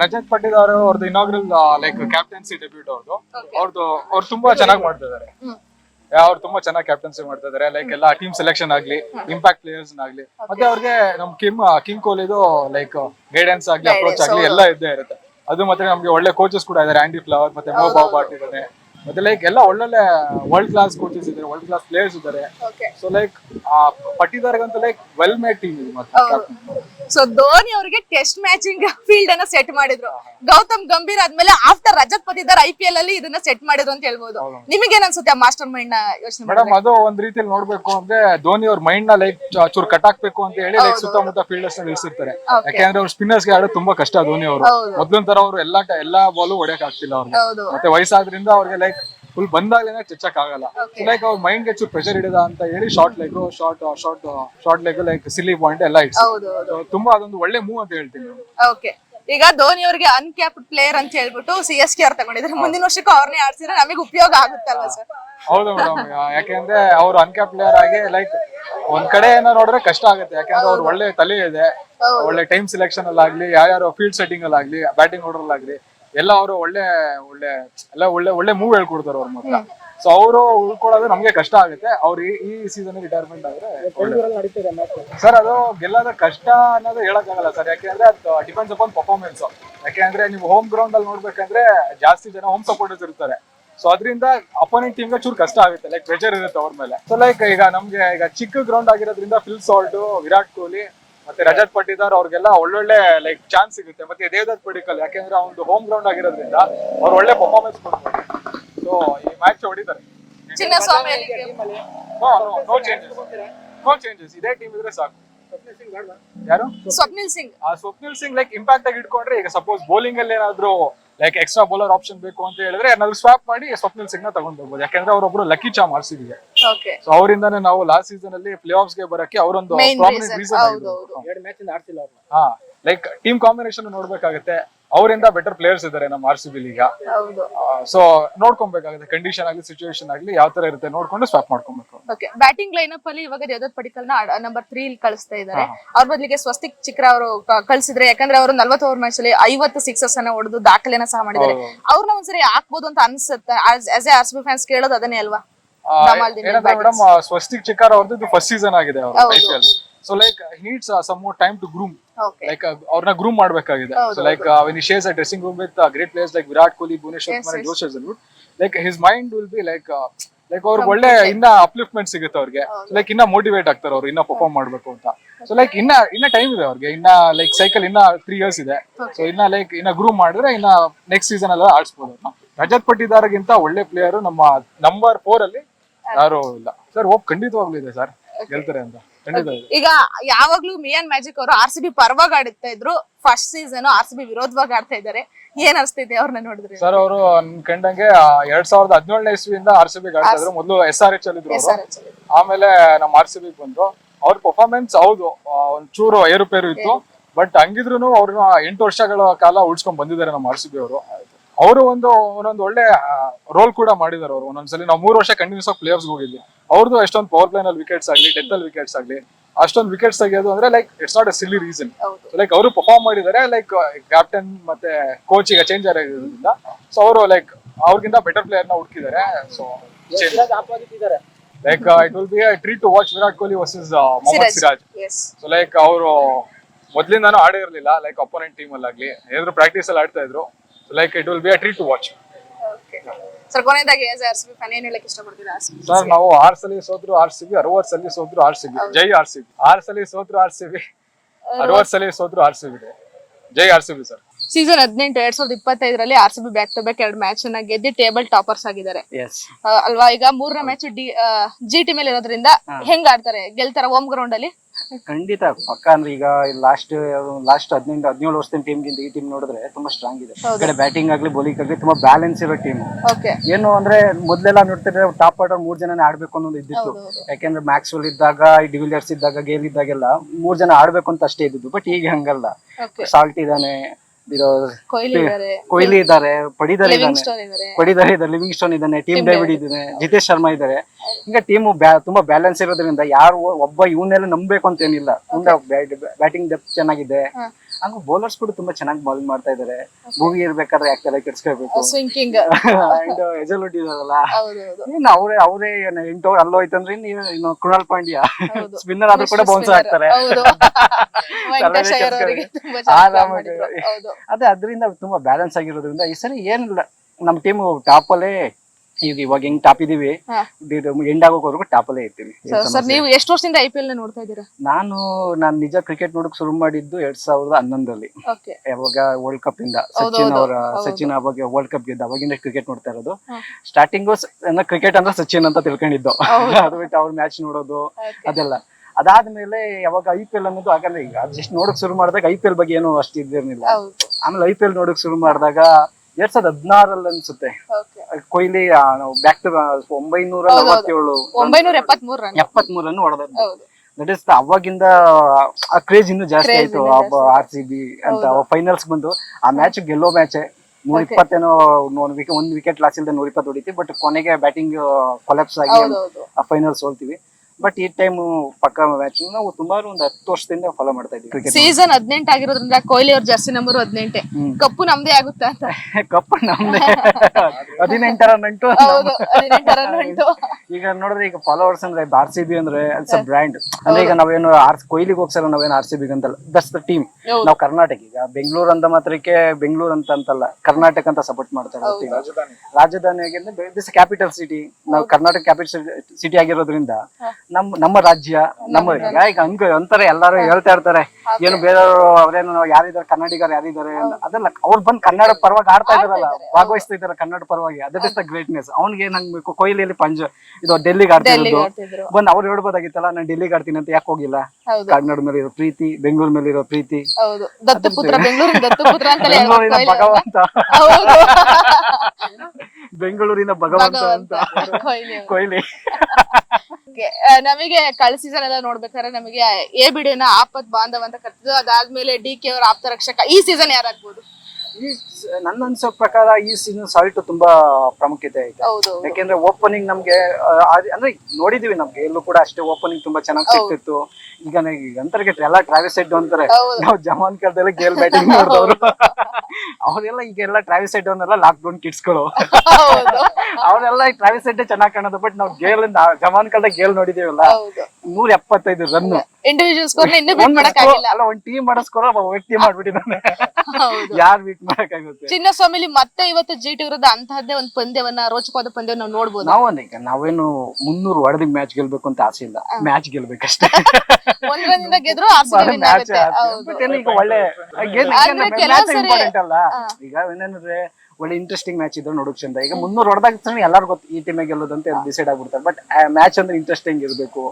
ರಜತ್ ಪಟ್ಟಿದಾರ್ ಅವ್ರದ್ದು ಇನಾಗ್ರಲ್ ಲೈಕ್ ಕ್ಯಾಪ್ಟನ್ಸಿ ಡೆಬ್ಯೂಟ್ ಅವ್ರದ್ದು ಅವ್ರದ್ದು ಅವ್ರು ತುಂಬಾ ಚೆನ್ನಾಗಿ ಮಾಡ್ತಾ ಇದಾರೆ ಅವ್ರು ತುಂಬಾ ಚೆನ್ನಾಗಿ ಕ್ಯಾಪ್ಟನ್ಸಿ ಮಾಡ್ತಾ ಇದಾರೆ ಲೈಕ್ ಎಲ್ಲ ಟೀಮ್ ಸೆಲೆಕ್ಷನ್ ಆಗ್ಲಿ ಇಂಪ್ಯಾಕ್ಟ್ ಪ್ಲೇಯರ್ಸ್ ಆಗ್ಲಿ. ಮತ್ತೆ ಅವ್ರಿಗೆ ನಮ್ ಕಿಮ್ ಕಿಂಗ್ ಕೊಹ್ಲಿದು ಲೈಕ್ ಗೈಡೆನ್ಸ್ ಆಗ್ಲಿ ಅಪ್ರೋಚ್ ಆಗ್ಲಿ ಎಲ್ಲ ಇದ್ದೇ ಇರುತ್ತೆ. ಅದು ಮತ್ತೆ ನಮ್ಗೆ ಒಳ್ಳೆ ಕೋಚಸ್ ಕೂಡ ಇದಾರೆ. ಆಂಡಿ ಫ್ಲವರ್ ಮತ್ತೆ ಮೋ ಬಾಬಾಟ್ ಇದಾರೆ ಮತ್ತೆ ಲೈಕ್ ಎಲ್ಲ ಒಳ್ಳೊಳ್ಳೆ ವರ್ಲ್ಡ್ ಕ್ಲಾಸ್ ಕೋಚಸ್ ಇದ್ದಾರೆ ವರ್ಲ್ಡ್ ಕ್ಲಾಸ್ ಪ್ಲೇಯರ್ಸ್ ಇದ್ದಾರೆ ಸೊ ಲೈಕ್ ಪಟ್ಟಿದಾರ್ಗಂತ ಲೈಕ್ ವೆಲ್ ಮೇಡ್ ಟೀಮ್ ಇದು ಮತ್ತೆ ಸೊ ಧೋನಿ ಅವರಿಗೆ ಟೆಸ್ಟ್ ಮ್ಯಾಚಿಂಗ್ ಫೀಲ್ಡ್ ಅನ್ನ ಸೆಟ್ ಮಾಡಿದ್ರು. ಗೌತಮ್ ಗಂಭೀರ್ ಆದ್ಮೇಲೆ after Rajat Patidar I P L ಅಲ್ಲಿ ಇದನ್ನ ಸೆಟ್ ಮಾಡಿದ್ರು ಅಂತ ಹೇಳ್ಬೋದು. ನಿಮಗೆ ಅನ್ಸುತ್ತೆ ಮಾಸ್ಟರ್ ಮೈಂಡ್ನ ಯೋಚನೆ ಮೇಡಮ್ ಅದು ಒಂದ್ ರೀತಿಯಲ್ಲಿ ನೋಡ್ಬೇಕು ಅಂದ್ರೆ ಧೋನಿ ಅವ್ರ ಮೈಂಡ್ನ ಲೈಕ್ ಚೂರ್ ಕಟ್ ಹಾಕ್ಬೇಕು ಅಂತ ಹೇಳಿ ಲೈಕ್ ಸುತ್ತಮುತ್ತ ಫೀಲ್ಡರ್ಸ್ನ ನಿಲ್ಸಿರ್ತಾರೆ. Okay. ಯಾಕೆಂದ್ರೆ ಅವ್ರ ಸ್ಪಿನ್ನರ್ಸ್ಗೆ ಆಡೋದು ತುಂಬಾ ಕಷ್ಟ ಧೋನಿ ಅವರು. ಮೊದ್ಲೊಂದ್ ತರ ಅವ್ರು ಎಲ್ಲಾ ಎಲ್ಲಾ ಬಾಲು ಹೊಡೆಯಕ್ ಆಗ್ತಿಲ್ಲ ಅವ್ರಿಗೆ. ಮತ್ತೆ ವಯಸ್ಸಾದ್ರಿಂದ ಅವ್ರಿಗೆ ಲೈಕ್ ಫುಲ್ ಬಂದಾಗ್ಲೇನೆ ಚಚ್ಚಕ್ ಆಗಲ್ಲ. ಲೈಕ್ ಅವ್ರ ಮೈಂಡ್ಗೆ ಚೂರ್ ಪ್ರೆಷರ್ ಹಿಡಿದ ಅಂತ ಹೇಳಿ short leg short short short leg like silly point ಎಲ್ಲ ಇಟ್ಸ್ ತುಂಬಾ ಅದೊಂದು ಒಳ್ಳೆ ಮೂವ್ ಅಂತ ಹೇಳ್ತೀನಿ. ಓಕೆ ಈಗ ಧೋನಿ ಅವರಿಗೆ ಅನ್ಕ್ಯಾಪ್ಡ್ ಪ್ಲೇಯರ್ ಅಂತ ಹೇಳ್ಬಿಟ್ಟು ಸಿ ಎಸ್ ಕೆ ಅವ್ರು ತಗೊಂಡಿದ್ರೆ ಮುಂದಿನ ವರ್ಷಕ್ಕೂ ಅವ್ರನ್ನೇ ಆಡ್ಸಿದ್ರೆ ನಮಗೆ ಉಪಯೋಗ ಆಗುತ್ತಲ್ವಾ ಸರ್ ಹೌದು ಮೇಡಮ್ ಯಾಕೆಂದ್ರೆ ಅವ್ರು ಅನ್ಕ್ಯಾಪ್ ಪ್ಲೇಯರ್ ಆಗಿ ಲೈಕ್ ಒಂದ್ ಕಡೆ ಏನೋ ನೋಡಿದ್ರೆ ಕಷ್ಟ ಆಗುತ್ತೆ. ಯಾಕಂದ್ರೆ ಅವ್ರು ಒಳ್ಳೆ ತಲೆ ಇದೆ. ಒಳ್ಳೆ ಟೈಮ್ ಸೆಲೆಕ್ಷನ್ ಅಲ್ಲಿ ಆಗ್ಲಿ ಯಾರ್ಯಾರು ಫೀಲ್ಡ್ ಸೆಟ್ಟಿಂಗ್ ಅಲ್ಲಿ ಆಗ್ಲಿ ಬ್ಯಾಟಿಂಗ್ ಆರ್ಡರ್ ಆಗ್ಲಿ ಎಲ್ಲ ಅವರು ಒಳ್ಳೆ ಒಳ್ಳೆ ಎಲ್ಲ ಒಳ್ಳೆ ಒಳ್ಳೆ ಮೂವ್ ಹೇಳ್ಕೊಡ್ತಾರೆ ಅವ್ರ ಮಾತ್ರ. ಸೊ ಅವರು ಉಳ್ಕೊಳ್ಳೋದು ನಮ್ಗೆ ಕಷ್ಟ ಆಗುತ್ತೆ. ಅವ್ರು ಈ- ಈ ಸೀಸನ್ ರಿಟೈರ್ಮೆಂಟ್ ಆದ್ರೆ ಸರ್ ಅದು ಗೆಲ್ಲದ ಕಷ್ಟ ಅನ್ನೋದು ಹೇಳಕ್ಕಾಗಲ್ಲ ಸರ್ ಯಾಕೆಂದ್ರೆ ಅದು ಡಿಪೆಂಡ್ಸ್ ಅಪಾನ್ ಪರ್ಫಾರ್ಮೆನ್ಸ್ ಯಾಕೆಂದ್ರೆ ನೀವು ಹೋಮ್ ಗ್ರೌಂಡ್ ಅಲ್ಲಿ ನೋಡ್ಬೇಕಂದ್ರೆ ಜಾಸ್ತಿ ಜನ ಹೋಮ್ ಸಪೋರ್ಟರ್ಸ್ ಇರ್ತಾರೆ. ಸೊ ಅದರಿಂದ ಅಪೋನೆಂಟ್ ಟೀಮ್ ಚೂರು ಕಷ್ಟ ಆಗುತ್ತೆ. ಲೈಕ್ ಪ್ರೆಷರ್ ಇರುತ್ತೆ ಅವ್ರ ಮೇಲೆ. ಸೊ ಲೈಕ್ ಈಗ ನಮ್ಗೆ ಈಗ ಚಿಕ್ಕ ಗ್ರೌಂಡ್ ಆಗಿರೋದ್ರಿಂದ ಫಿಲ್ ಸಾಲ್ಟ್ ವಿರಾಟ್ ಕೊಹ್ಲಿ ಮತ್ತೆ ರಜತ್ ಪಟ್ಟಿದಾರ್ ಅವ್ರಿಗೆಲ್ಲ ಒಳ್ಳೊಳ್ಳೆ ಲೈಕ್ ಚಾನ್ಸ್ ಸಿಗುತ್ತೆ. ಮತ್ತೆ ದೇವದತ್ ಪಡಿಕಲ್ ಯಾಕೆಂದ್ರೆ ಅವ್ನು ಹೋಮ್ ಗ್ರೌಂಡ್ ಆಗಿರೋದ್ರಿಂದ ಅವ್ರು ಒಳ್ಳೆ ಪರ್ಫಾರ್ಮೆನ್ಸ್ ಕೊಡ್ತಾರೆ. ಸೊ ಈ ಮ್ಯಾಚ್ ಹೊಡಿತಾರೆ. Chinnaswamy no changes no changes ಇದೇ ಟೀಮ್ ಇದ್ರೆ ಸಾಕು. ಯಾರು? ಸ್ವಪ್ನಿಲ್ ಸಿಂಗ್. ಆ ಸ್ವಪ್ನಿಲ್ ಸಿಂಗ್ ಲೈಕ್ ಇಂಪ್ಯಾಕ್ಟ್ ಆಗಿ ಇಟ್ಕೊಂಡ್ರೆ ಈಗ ಸಪೋಸ್ ಬೌಲಿಂಗ್ ಅಲ್ಲಿ ಏನಾದ್ರು ಲೈಕ್ ಎಕ್ಸ್ಟ್ರಾ ಬೌಲರ್ ಆಪ್ಷನ್ ಬೇಕು ಅಂತ ಹೇಳಿದ್ರೆ ಏನಾದ್ರು ಸ್ವಾಪ್ ಮಾಡಿ ಸ್ವಪ್ನಿಲ್ ಸಿಂಗ್ನ ತಗೊಂಡ್ ಹೋಗ್ಬೋದು. ಯಾಕಂದ್ರೆ ಅವರೊಬ್ರು ಲಕ್ಕಿ ಚಾ ಆರ್ಸಿಬಿಗೆ ಓಕೆ ಸೊ ಅವರಿಂದಾನೇ ನಾವು ಲಾಸ್ಟ್ ಸೀಸನ್ ಅಲ್ಲಿ ಪ್ಲೇ ಆಫ್ಸ್ಗೆ ಬರಕ್ಕೆ ಅವರೊಂದು ಪ್ರಾಮಿನೆಂಟ್ ರೀಸನ್ ಹಾ. ಲೈಕ್ ಟೀಮ್ ಕಾಂಬಿನೇಷನ್ ನೋಡ್ಬೇಕಾಗುತ್ತೆ. ಅವರಿಂದ ಬೆಟರ್ ಪ್ಲೇಯರ್ಸ್ ಇದ್ದಾರೆ ನಮ್ಮ ಆರ್ ಸಿ ಬಿ ಈಗ ಹೌದು. ಸೊ ನೋಡ್ಕೊಬೇಕಾಗುತ್ತೆ. ಕಂಡೀಷನ್ ಆಗಲಿ ಸಿಚುವೇಶನ್ ಆಗಲಿ ಯಾವ ತರ ಇರುತ್ತೆ ನೋಡ್ಕೊಂಡು ಸ್ವಾಪ್ ಮಾಡ್ಕೊಬೇಕು. ಓಕೆ ಬ್ಯಾಟಿಂಗ್ ಅಪ್ ಅಲ್ಲಿ ಇವಾಗ ದೇವದತ್ ಪಡಿಕಲ್ನ ನಂಬರ್ ತ್ರೀ ಕಳಿಸ್ತಾ ಇದ್ದಾರೆ ಅವ್ರ ಬದಲಿಗೆ ಸ್ವಸ್ತಿಕ್ ಚಿಕ್ರ ಅವರು ಕಳಿಸಿದ್ರೆ ಯಾಕಂದ್ರೆ ಅವರು ನಲ್ವತ್ತು ಓವರ್ ಮ್ಯಾಚ್ ಅಲ್ಲಿ ಐವತ್ತು ಸಿಕ್ಸಸ್ ಅನ್ನ ಹೊಡೆದು ದಾಖಲೆನ ಸಹ ಮಾಡಿದ್ದಾರೆ. ಅವ್ರನ್ನ ಒಂದ್ಸರಿ ಹಾಕ್ಬೋದು ಅಂತ ಅನ್ಸುತ್ತೆ. As a R C B fans ಕೇಳೋದು ಅದನ್ನೇ ಅಲ್ವಾ? ಮೇಡಮ್ ಸ್ವಸ್ತಿಕ್ ಚಿಕ್ಕ ಅವ್ರದ್ದು ಫಸ್ಟ್ ಸೀಸನ್ ಆಗಿದೆ ಅವ್ರ so like needs some more time to groom like ಅವ್ರನ್ನ ಗ್ರೂಮ್ ಮಾಡಬೇಕಾಗಿದೆ. So like when shares a dressing room with great players like Virat Kohli Bhuvneshwar Kumar Josh like his mind will be like like ಅವ್ರಿಗೆ ಒಳ್ಳೆ ಇನ್ನ ಅಪ್ಲಿಫ್ಟ್ಮೆಂಟ್ ಸಿಗುತ್ತೆ ಅವ್ರಿಗೆ. ಲೈಕ್ ಇನ್ನ ಮೋಟಿವೇಟ್ ಆಗ್ತಾರೆ ಅವ್ರು ಇನ್ನ ಪರ್ಫಾರ್ಮ್ ಮಾಡ್ಬೇಕು ಅಂತ. ಸೊ ಲೈಕ್ ಇನ್ನ ಇನ್ನ ಟೈಮ್ ಇದೆ ಅವ್ರಿಗೆ. ಇನ್ನ ಲೈಕ್ ಸೈಕಲ್ ಇನ್ನ ತ್ರೀ ಇಯರ್ಸ್ ಇದೆ. ಸೊ ಇನ್ನ ಲೈಕ್ ಇನ್ನ ಗ್ರೂಮ್ ಮಾಡಿದ್ರೆ ಇನ್ನ ನೆಕ್ಸ್ಟ್ ಸೀಸನ್ ಎಲ್ಲ ಆಡಿಸ್ಬೋದು. ರಜತ್ ಪಟ್ಟಿದಾರಗಿಂತ ಒಳ್ಳೆ ಪ್ಲೇಯರ್ ನಮ್ಮ ನಂಬರ್ ಫೋರ್ ಅಲ್ಲಿ ಯಾರು ಇಲ್ಲ. ಸರ್ ಹೋಪ್ ಖಂಡಿತವಾಗ್ಲೂ ಇದೆ ಸರ್ ಗೆಲ್ತಾರೆ ಅಂತ. ಈಗ ಯಾವಾಗ್ಲೂ ಮಿಯಾನ್ ಮ್ಯಾಜಿಕ್ ಅವರು ಆರ್ ಸಿ ಬಿ ಪರವಾಗಿ ಆಡುತ್ತಾ ಇದ್ರು. First season R C B ವಿರೋಧವಾಗಿ ಆಡ್ತಾ ಇದ್ದಾರೆ. ಏನ್ ಅನ್ಸ್ತಿದೆ ಅವ್ರನ್ನ ನೋಡಿದ್ರೆ? ಸರ್ ಅವರು ಕಂಡಂಗೆ ಎರಡ್ ಸಾವಿರದ ಹದಿನೇಳನೇ ಇಸ್ವಿಯಿಂದ ಆರ್ ಸಿ ಬಿ ಆಡ್ತಾ ಇದ್ರು. ಮೊದಲು ಎಸ್ ಆರ್ ಎಚ್ ಅಲ್ಲಿ ಇದ್ರು ಆಮೇಲೆ ನಮ್ಮ ಆರ್ ಸಿ ಬಿ ಬಂದ್ರು. ಅವ್ರ ಪರ್ಫಾರ್ಮೆನ್ಸ್ ಹೌದು ಒಂಚೂರು ಏರುಪೇರು ಇತ್ತು. ಬಟ್ ಹಂಗಿದ್ರು ಅವ್ರನ್ನ ಎಂಟು ವರ್ಷಗಳ ಕಾಲ ಉಳ್ಸ್ಕೊಂಡ್ ಬಂದಿದ್ದಾರೆ ನಮ್ಮ ಆರ್ ಸಿ ಬಿ ಅವರು. ಅವರು ಒಂದು ಒಂದೊಂದು ಒಳ್ಳೆ ರೋಲ್ ಕೂಡ ಮಾಡಿದ್ದಾರೆ ಅವರು. ಒಂದೊಂದ್ಸಲಿ ನಾವು ಮೂರು ವರ್ಷ ಕಂಟಿನ್ಯೂಸ್ ಆಗಿ ಪ್ಲೇಯರ್ಸ್ ಹೋಗಿದ್ವಿ. ಅವ್ರದ್ದು ಎಷ್ಟೊಂದು ಪವರ್ ಪ್ಲೇನ್ ಅಲ್ಲಿ ವಿಕೆಟ್ಸ್ ಆಗ್ಲಿ ಡೆತ್ ಅಲ್ಲಿ ವಿಕೆಟ್ಸ್ ಆಗಲಿ ಅಷ್ಟೊಂದು ವಿಕೆಟ್ಸ್ ತೆಗೆಯೋದು ಅಂದ್ರೆ like it's not a silly reason like ಅವರು ಪರ್ಫಾರ್ಮ್ ಮಾಡಿದ್ದಾರೆ ಲೈಕ್ ಕ್ಯಾಪ್ಟನ್ ಮತ್ತೆ ಕೋಚ್ ಈಗ ಚೇಂಜ್ ಆಗಿರೋದ್ರಿಂದ. ಸೊ ಅವರು ಲೈಕ್ ಅವ್ರಿಗಿಂತ ಬೆಟರ್ ಪ್ಲೇಯರ್ನ ಹುಡುಕಿದ್ದಾರೆ so like it will be treat to watch Virat Kohli versus Mohammed Siraj. Yes so like ಅವರು ಮೊದ್ಲಿಂದಾನು ಆಡಿರಲಿಲ್ಲ ಲೈಕ್ ಅಪೋನೆಂಟ್ ಟೀಮ್ ಅಲ್ಲಿ ಆಗ್ಲಿ ಏನಾದ್ರು ಪ್ರಾಕ್ಟೀಸ್ ಅಲ್ಲಿ ಆಡ್ತಾ ಇದ್ರು. Like it will be a treat to watch sir ಕೊನೆಯದಾಗಿ as R C B fan ಏನ್ ಹೇಳಕ್ ಇಷ್ಟಪಡ್ತೀರಾ ಸರ್ ನಾವು ಆರ್ ಸಲಿ ಸೋದ್ರು ಆರ್ ಸಿ ಬಿ ಅರವತ್ ಸಲಿ ಸೋದ್ರು ಆರ್ ಸಿ ಬಿ ಜೈ ಆರ್ ಸಿ ಬಿ ಆರ್ ಸಲಿ ಸೋದ್ರು ಆರ್ ಸಿ ಬಿ ಅರವತ್ ಸಲಿ ಸೋದ್ರು ಆರ್ ಸಿ ಬಿ ಜೈ R C B sir season ಹದಿನೆಂಟು ಎರಡ್ ಸಾವಿರದ ಇಪ್ಪತ್ತೈದರಲ್ಲಿ R C B back to back ಎರಡು ಮ್ಯಾಚ್ ಅನ್ನ ಗೆದ್ದು ಟೇಬಲ್ ಟಾಪರ್ಸ್ ಆಗಿದ್ದಾರೆ. ಆ, ಅಲ್ವಾ? ಈಗ ಮೂರನೇ ಮ್ಯಾಚ್ ಡಿ ಜಿ ಟಿ ಮೇಲೆ ಇರೋದ್ರಿಂದ ಹೆಂಗ್ ಆಡ್ತಾರೆ? ಗೆಲ್ತಾರ ಹೋಮ್ ಗ್ರೌಂಡ್ ಅಲ್ಲಿ? ಖಂಡಿತ. ಪಕ್ಕ ಅಂದ್ರೆ ಈಗ ಲಾಸ್ಟ್ ಲಾಸ್ಟ್ ಹದಿನೆಂಟು ಹದಿನೇಳು ವರ್ಷದ ಟೀಮ್ಗಿಂತ ಈ ಟೀಮ್ ನೋಡಿದ್ರೆ ತುಂಬಾ ಸ್ಟ್ರಾಂಗ್ ಇದೆ. ಈ ಕಡೆ ಬ್ಯಾಟಿಂಗ್ ಆಗ್ಲಿ ಬೌಲಿಂಗ್ ಆಗ್ಲಿ ತುಂಬಾ ಬ್ಯಾಲೆನ್ಸ್ ಇರೋ ಟೀಮ್ ಓಕೆ ಏನು ಅಂದ್ರೆ ಮೊದ್ಲೆಲ್ಲ ನೋಡ್ತಿದ್ರೆ ಟಾಪ್ ಆರ್ಡರ್ ಮೂರ್ ಜನನೇ ಆಡ್ಬೇಕು ಅನ್ನೋದು ಇದ್ದಿತ್ತು. ಯಾಕೆಂದ್ರೆ ಮ್ಯಾಕ್ಸ್ವೆಲ್ ಇದ್ದಾಗ ಡಿವಿಲಿಯರ್ಸ್ ಇದ್ದಾಗ ಗೇಲ್ ಇದ್ದಾಗೆಲ್ಲ ಮೂರ್ ಜನ ಆಡ್ಬೇಕು ಅಂತ ಅಷ್ಟೇ ಇದ್ದಿದ್ದು. ಬಟ್ ಈಗ ಹಂಗಲ್ಲ. ಸಾಲ್ಟ್ ಇದಾನೆ ಇದು ಕೊಹ್ಲಿ ಇದ್ದಾರೆ ಪಡಿದರ್ ಇದ್ದಾನೆ ಪಡಿದಾರೆ ಇದ್ದಾರೆ ಲಿವಿಂಗ್ ಸ್ಟೋನ್ ಇದ್ದಾನೆ ಟೀಮ್ ಡೇವಿಡ್ ಇದ್ದಾನೆ ಜಿತೇಶ್ ಶರ್ಮಾ ಇದ್ದಾರೆ ಈಗ ಟೀಮ್ ತುಂಬಾ ಬ್ಯಾಲೆನ್ಸ್ ಇರೋದ್ರಿಂದ ಯಾರು ಒಬ್ಬ ಇವನ್ನೆಲ್ಲ ನಂಬಬೇಕು ಅಂತ ಏನಿಲ್ಲ. ಮುಂದೆ ಬ್ಯಾಟಿಂಗ್ ಡೆಪ್ ಚೆನ್ನಾಗಿದೆ. ಹಂಗ ಬೌಲರ್ಸ್ ಕೂಡ ತುಂಬಾ ಚೆನ್ನಾಗಿ ಬೌಲಿಂಗ್ ಮಾಡ್ತಾ ಇದ್ದಾರೆ ಭೂಮಿ ಇರ್ಬೇಕಾದ್ರೆ ಯಾಕೆ ತಲೆ ಕೆಡ್ಸ್ಕೋಬೇಕು ಸ್ವಿಂಕಿಂಗ್ ಅಂಡ್ ಎಜಲ್ವುಡ್ ಇದಾರಲ್ಲ ಇನ್ನು ಅವರೇ ಅವರೇ ಎಂಟು ಅಲ್ಲೋ ಹೋಯ್ತಂದ್ರೆ ಇನ್ನು ಇನ್ನು ಕೃಣಾಲ್ ಪಾಂಡ್ಯ. ಸ್ಪಿನ್ನರ್ ಆದ್ರೂ ಕೂಡ ಬೌನ್ಸ್ ಆಗ್ತಾರೆ. *laughs* ಅದೇ ಅದರಿಂದ ತುಂಬಾ ಬ್ಯಾಲೆನ್ಸ್ ಆಗಿರೋದ್ರಿಂದ ಈ ಸರಿ ಏನಿಲ್ಲ ನಮ್ಮ ಟೀಮ್ ಟಾಪ್ ಅಲ್ಲೇ ಈಗ ಇವಾಗ ಹೆಂಗ್ ಟಾಪ್ ಇದೀವಿ ಹಾ. ಎಂಡ್ ಆಗೋವರೆಗೂ ಟಾಪ್ ಅಲ್ಲೇ ಇರ್ತೀವಿ ಏನ್ ಸರ್ ಸಮಸ್ಯೆ ನೀವು ಎಷ್ಟು ವರ್ಷದಿಂದ ಐ ಪಿ ಎಲ್ ನೋಡ್ತಾ ಇದ್ದೀರಾ? ನಾನು ನಾನ್ ನಿಜ ಕ್ರಿಕೆಟ್ ನೋಡಕ್ ಶುರು ಮಾಡಿದ್ದು ಎರಡ್ ಸಾವಿರದ ಹನ್ನೊಂದರಲ್ಲಿ. ಓಕೆ ಯಾವಾಗ ವರ್ಲ್ಡ್ ಕಪ್ ಇಂದ ಸಚಿನ್ ಅವರ ಸಚಿನ್ ಅವಾಗ ವರ್ಲ್ಡ್ ಕಪ್ ಗೆದ್ದ ಅವಾಗಿಂದ ಕ್ರಿಕೆಟ್ ನೋಡ್ತಾ ಇರೋದು. ಸ್ಟಾರ್ಟಿಂಗು ಕ್ರಿಕೆಟ್ ಅಂದ್ರೆ ಸಚಿನ್ ಅಂತ ತಿಳ್ಕೊಂಡಿದ್ದು. ಅದು ಬಿಟ್ಟು ಅವ್ರ ಮ್ಯಾಚ್ ನೋಡೋದು ಅದೆಲ್ಲ. ಅದಾದ್ಮೇಲೆ ಯಾವಾಗ ಐ ಪಿ ಎಲ್ ಅನ್ನೋದು ಹಾಗಂದ್ರೆ ಈಗ. ಜಸ್ಟ್ ನೋಡಕ್ ಶುರು ಮಾಡಿದಾಗ ಐ ಪಿ ಎಲ್ ಬಗ್ಗೆ ಏನು ಅಷ್ಟು ಇದಿರ್ಲಿಲ್ಲ. ಹೌದು. ಆಮೇಲೆ ಐ ಪಿ ಎಲ್ ನೋಡಕ್ ಶುರು ಮಾಡಿದಾಗ ಎರಡ್ ಸಾವಿರದ ಹದಿನಾರಲ್ಲಿ ಅನ್ಸುತ್ತೆ. ಕೊಹ್ಲಿ ಬ್ಯಾಕ್ ಟು ಒಂಬೈನೂರ ನಲವತ್ತೇಳು ಒಂಬೈನೂರ ಎಪ್ಪತ್ಮೂರನ್ನು ಹೊಡೆದ ದಟ್ ಇಸ್ ಅವಾಗಿಂದ ಆ ಕ್ರೇಜ್ ಇನ್ನು ಜಾಸ್ತಿ ಆಯ್ತು. ಆರ್ ಸಿ ಬಿ ಅಂತ ಫೈನಲ್ಸ್ ಬಂದು ಆ ಮ್ಯಾಚ್ ಗೆಲ್ಲೋ ಮ್ಯಾಚ್ ನೂರ ಇಪ್ಪತ್ತೇನೋ ಒಂದ್ ವಿಕೆಟ್ ಲಾಸ್ ಇಲ್ದೆ ನೂರ ಇಪ್ಪತ್ತು ಹೊಡಿತಿ ಬಟ್ ಕೊನೆಗೆ ಬ್ಯಾಟಿಂಗ್ ಕೊಲೆಪ್ಸ್ ಆಗಿ ಫೈನಲ್ಸ್ ಸೋಲ್ತೀವಿ. ಬಟ್ ಈ ಟೈಮ್ ಪಕ್ಕ ಮ್ಯಾಚ್ ನಾವು ಸುಮಾರು ಒಂದು ಹತ್ತು ವರ್ಷದಿಂದ ಫಾಲೋ ಮಾಡ್ತಾ ಇದ್ವಿ ಸೀಸನ್ ಹದಿನೆಂಟು ಆಗಿರೋದ್ರಿಂದ ಕೊಹ್ಲಿ ಅವ್ರ ಜರ್ಸಿ ನಂಬರ್ ಹದಿನೆಂಟೆ. ಕಪ್ಪು ನಮ್ದೇ ಆಗುತ್ತಾ ಅಂತ? *laughs* ಕಪ್ಪು ನಮ್ದೇ. *laughs* ಹದಿನೆಂಟರ *laughs* ನಂಟು ಈಗ ನೋಡಿದ್ರೆ ಈಗ ಫಾಲೋವರ್ಸ್ ಅಂದ್ರೆ ಆರ್ ಸಿ ಬಿ ಅಂದ್ರೆ ಇಟ್ಸ್ ಅ ಬ್ರ್ಯಾಂಡ್ ಅಂದ್ರೆ ಈಗ ನಾವೇನು ಆರ್ ಕೊಹ್ಲಿಗೆ ಹೋಗ್ಸಲ್ಲ ನಾವೇನು ಆರ್ ಸಿ ಬಿ ಅಂತಲ್ಲ. That's the team. ನಾವು ಕರ್ನಾಟಕ ಈಗ. ಬೆಂಗಳೂರು ಅಂತ ಮಾತ್ರಕ್ಕೆ ಬೆಂಗಳೂರು ಅಂತ ಅಂತಲ್ಲ. ಕರ್ನಾಟಕ ಅಂತ ಸಪೋರ್ಟ್ ಮಾಡ್ತಾರೆ ರಾಜಧಾನಿ. ಆಗಿದ್ರೆ ದಿಸ್ ಕ್ಯಾಪಿಟಲ್ ಸಿಟಿ ನಾವು ಕರ್ನಾಟಕ ಕ್ಯಾಪಿಟಲ್ ಸಿಟಿ ಆಗಿರೋದ್ರಿಂದ ನಮ್ಮ ನಮ್ಮ ರಾಜ್ಯ ನಮ್ಮ ಈಗ ಹಂಗ ಅಂತಾರೆ ಎಲ್ಲಾರು ಹೇಳ್ತಾ ಇರ್ತಾರೆ. ಏನು ಬೇರೆಯವರು ಅವ್ರೇನು ಯಾರಿದಾರೆ ಕನ್ನಡಿಗರು ಯಾರಿದಾರೆ. ಅದೆಲ್ಲ ಅವ್ರು ಬಂದು ಕನ್ನಡ ಪರವಾಗಿ ಆಡ್ತಾ ಇದಾರಲ್ಲ ಭಾಗವಹಿಸ್ತಾ ಇದಾರೆ ಕನ್ನಡ ಪರವಾಗಿ. ದಟ್ ಇಸ್ ದ ಗ್ರೇಟ್ನೆಸ್ ಅವ್ನಿಗೆ ಏನ್ ಹಂಗ್ಬೇಕು ಕೊಹ್ಲಿಯಲ್ಲಿ ಪಂಜ ಇದು ಡೆಲ್ಲಿಗೆ ಆಡ್ತಿರೋದು. ಬಂದು ಬಂದ್ ಅವ್ರು ಹೇಳ್ಬೋದಾಗಿತ್ತಲ್ಲ ನಾನು ಡೆಲ್ಲಿಗೆ ಆಡ್ತೀನಿ ಅಂತ ಯಾಕೆ ಹೋಗಿಲ್ಲ? ಕನ್ನಡ ಮೇಲೆ ಇರೋ ಪ್ರೀತಿ ಬೆಂಗಳೂರ್ ಮೇಲೆ ಇರೋ ಪ್ರೀತಿ. ದತ್ತಪುತ್ರ ಬೆಂಗಳೂರಿನ. ಭಗವಂತ. *laughs* ಬೆಂಗಳೂರಿನ ಭಗವಂತ ಅಂತ. ಕೊಹ್ಲಿ ಅವ್ರು. ಕೊಹ್ಲಿ Okay, ಆ, ನಮಗೆ ಕಳೆದ ಸೀಸನ್ ಎಲ್ಲ ನೋಡ್ಬೇಕಾದ್ರೆ ನಮಗೆ ಎ ಬಿಡಿನ ಆಪತ್ ಬಾಂಧವ ಅಂತ ಕರ್ತಿದ್ರು ಅದಾದ್ಮೇಲೆ ಡಿ ಕೆ ಅವರ ಆಪ್ತ ರಕ್ಷಕ ಈ ಸೀಸನ್ ಯಾರಾಗ್ಬೋದು? ಈ ಸ- ನನ್ನ ಅನ್ಸೋ ಪ್ರಕಾರ ಈ ಸೀಸನ್ ಸಾಲ್ಟ್ ತುಂಬಾ ಪ್ರಾಮುಖ್ಯತೆ ಐತೆ. ಹೌದು ಯಾಕೆಂದ್ರೆ ಓಪನಿಂಗ್ ನಮ್ಗೆ ಆ, ಅಂದ್ರೆ ನೋಡಿದೀವಿ ನಮ್ಗೆ ಎಲ್ಲೂ ಕೂಡ ಅಷ್ಟೇ ಓಪನಿಂಗ್ ತುಂಬಾ ಚೆನ್ನಾಗಿ ಸಿಗ್ತಿತ್ತು. ಈಗ ನನಗೆ ಈಗ ಅಂತರ್ಗೆ ಎಲ್ಲ ಟ್ರಾವೆಲ್ ಸೆಡ್ ಅಂತಾರೆ. ನಾವು ಜಮಾನ್ ಕಾಲದಲ್ಲಿ ಗೇಲ್ ಬ್ಯಾಟಿಂಗ್ ನೋಡಿದವರು ಅವರೆಲ್ಲ ಈಗೆಲ್ಲ ಟ್ರಾವಿಸ್ ಸೆಡ್ ಅಂದ್ರೆ ಲಾಕ್ ಡೌನ್ ಕಿಡ್ಸ್ಗಳು ಹೌದು. ಈ ಟ್ರಾವಿಸ್ ಸೆಡ್ ಚೆನ್ನಾಗಿ ಕಾಣೋದು ಬಟ್ ನಾವು ಗೇಲ್ ಜಮಾನ್ ಕಲ್ದ ಗೇಲ್ ನೋಡಿದೀವಲ್ಲ ನೂರ ಎಪ್ಪತ್ತೈದು ರನ್ ಇಂಡಿವಿಜುವಲ್ ಸ್ಕೋರ್ ಇನ್ನೂ ಬಿಟ್ ಮಾಡಕ್ ಆಗಿಲ್ಲ ಅಲ್ಲ ಒಂದ್ ಟೀಮ್ ಮಾಡಿಸ್ಕೊರ ವ್ಯಕ್ತಿ ಮಾಡ್ಬಿಟ್ಟಿದ್ದಾನೆ. ಯಾರು ಬೀಟ್ ಮಾಡಕ್ಕಾಗುತ್ತೆ? ಚಿನ್ನಸ್ವಾಮಿಲಿ ಮತ್ತೆ ಇವತ್ತು ಜಿ ಟಿ ವಿರುದ್ಧ ಅಂತಹದ್ದೇ ಒಂದು ಪಂದ್ಯವನ್ನ ರೋಚಕವಾದ ಪಂದ್ಯ ನಾವು ನೋಡ್ಬೋದು. ನಾವು ಈಗ ನಾವೇನು ಮುನ್ನೂರು ಹೊಡೆದ ಮ್ಯಾಚ್ ಗೆಲ್ಬೇಕು ಅಂತ ಆಸೆ ಇಲ್ಲ ಮ್ಯಾಚ್ ಗೆಲ್ಬೇಕಷ್ಟೇ. *laughs* ಒಂದರಿಂದ ಗೆದ್ರು ಆರ್ ಸಿ ಮ್ಯಾಚ್ ಆಗುತ್ತೆ. ಹೌದು. ಬಟ್ ಏನು ಈಗ ಒಳ್ಳೆ ಕೆಲವು ಸರಿ- ಅಲ್ಲ? ಈಗ ಏನಂದ್ರೆ ಒಳ್ಳೆ ಇಂಟ್ರೆಸ್ಟಿಂಗ್ ಮ್ಯಾಚ್ ಇದ್ರೆ ನೋಡಕ್ ಚಂದ. ಈಗ ಮುನ್ನೂರು ಹೊಡೆದಾಗ ತಕ್ಷಣ ಎಲ್ಲರೂ ಗೊತ್ತು ಈ ಟೀಮೇ ಗೆಲ್ಲೋದು ಅಂತ ಡಿಸೈಡ್ ಆಗ್ಬಿಡ್ತಾರೆ. ಬಟ್ ಮ್ಯಾಚ್ ಅಂದ್ರೆ ಇಂಟ್ರೆಸ್ಟಿಂಗ್ ಇರಬೇಕು.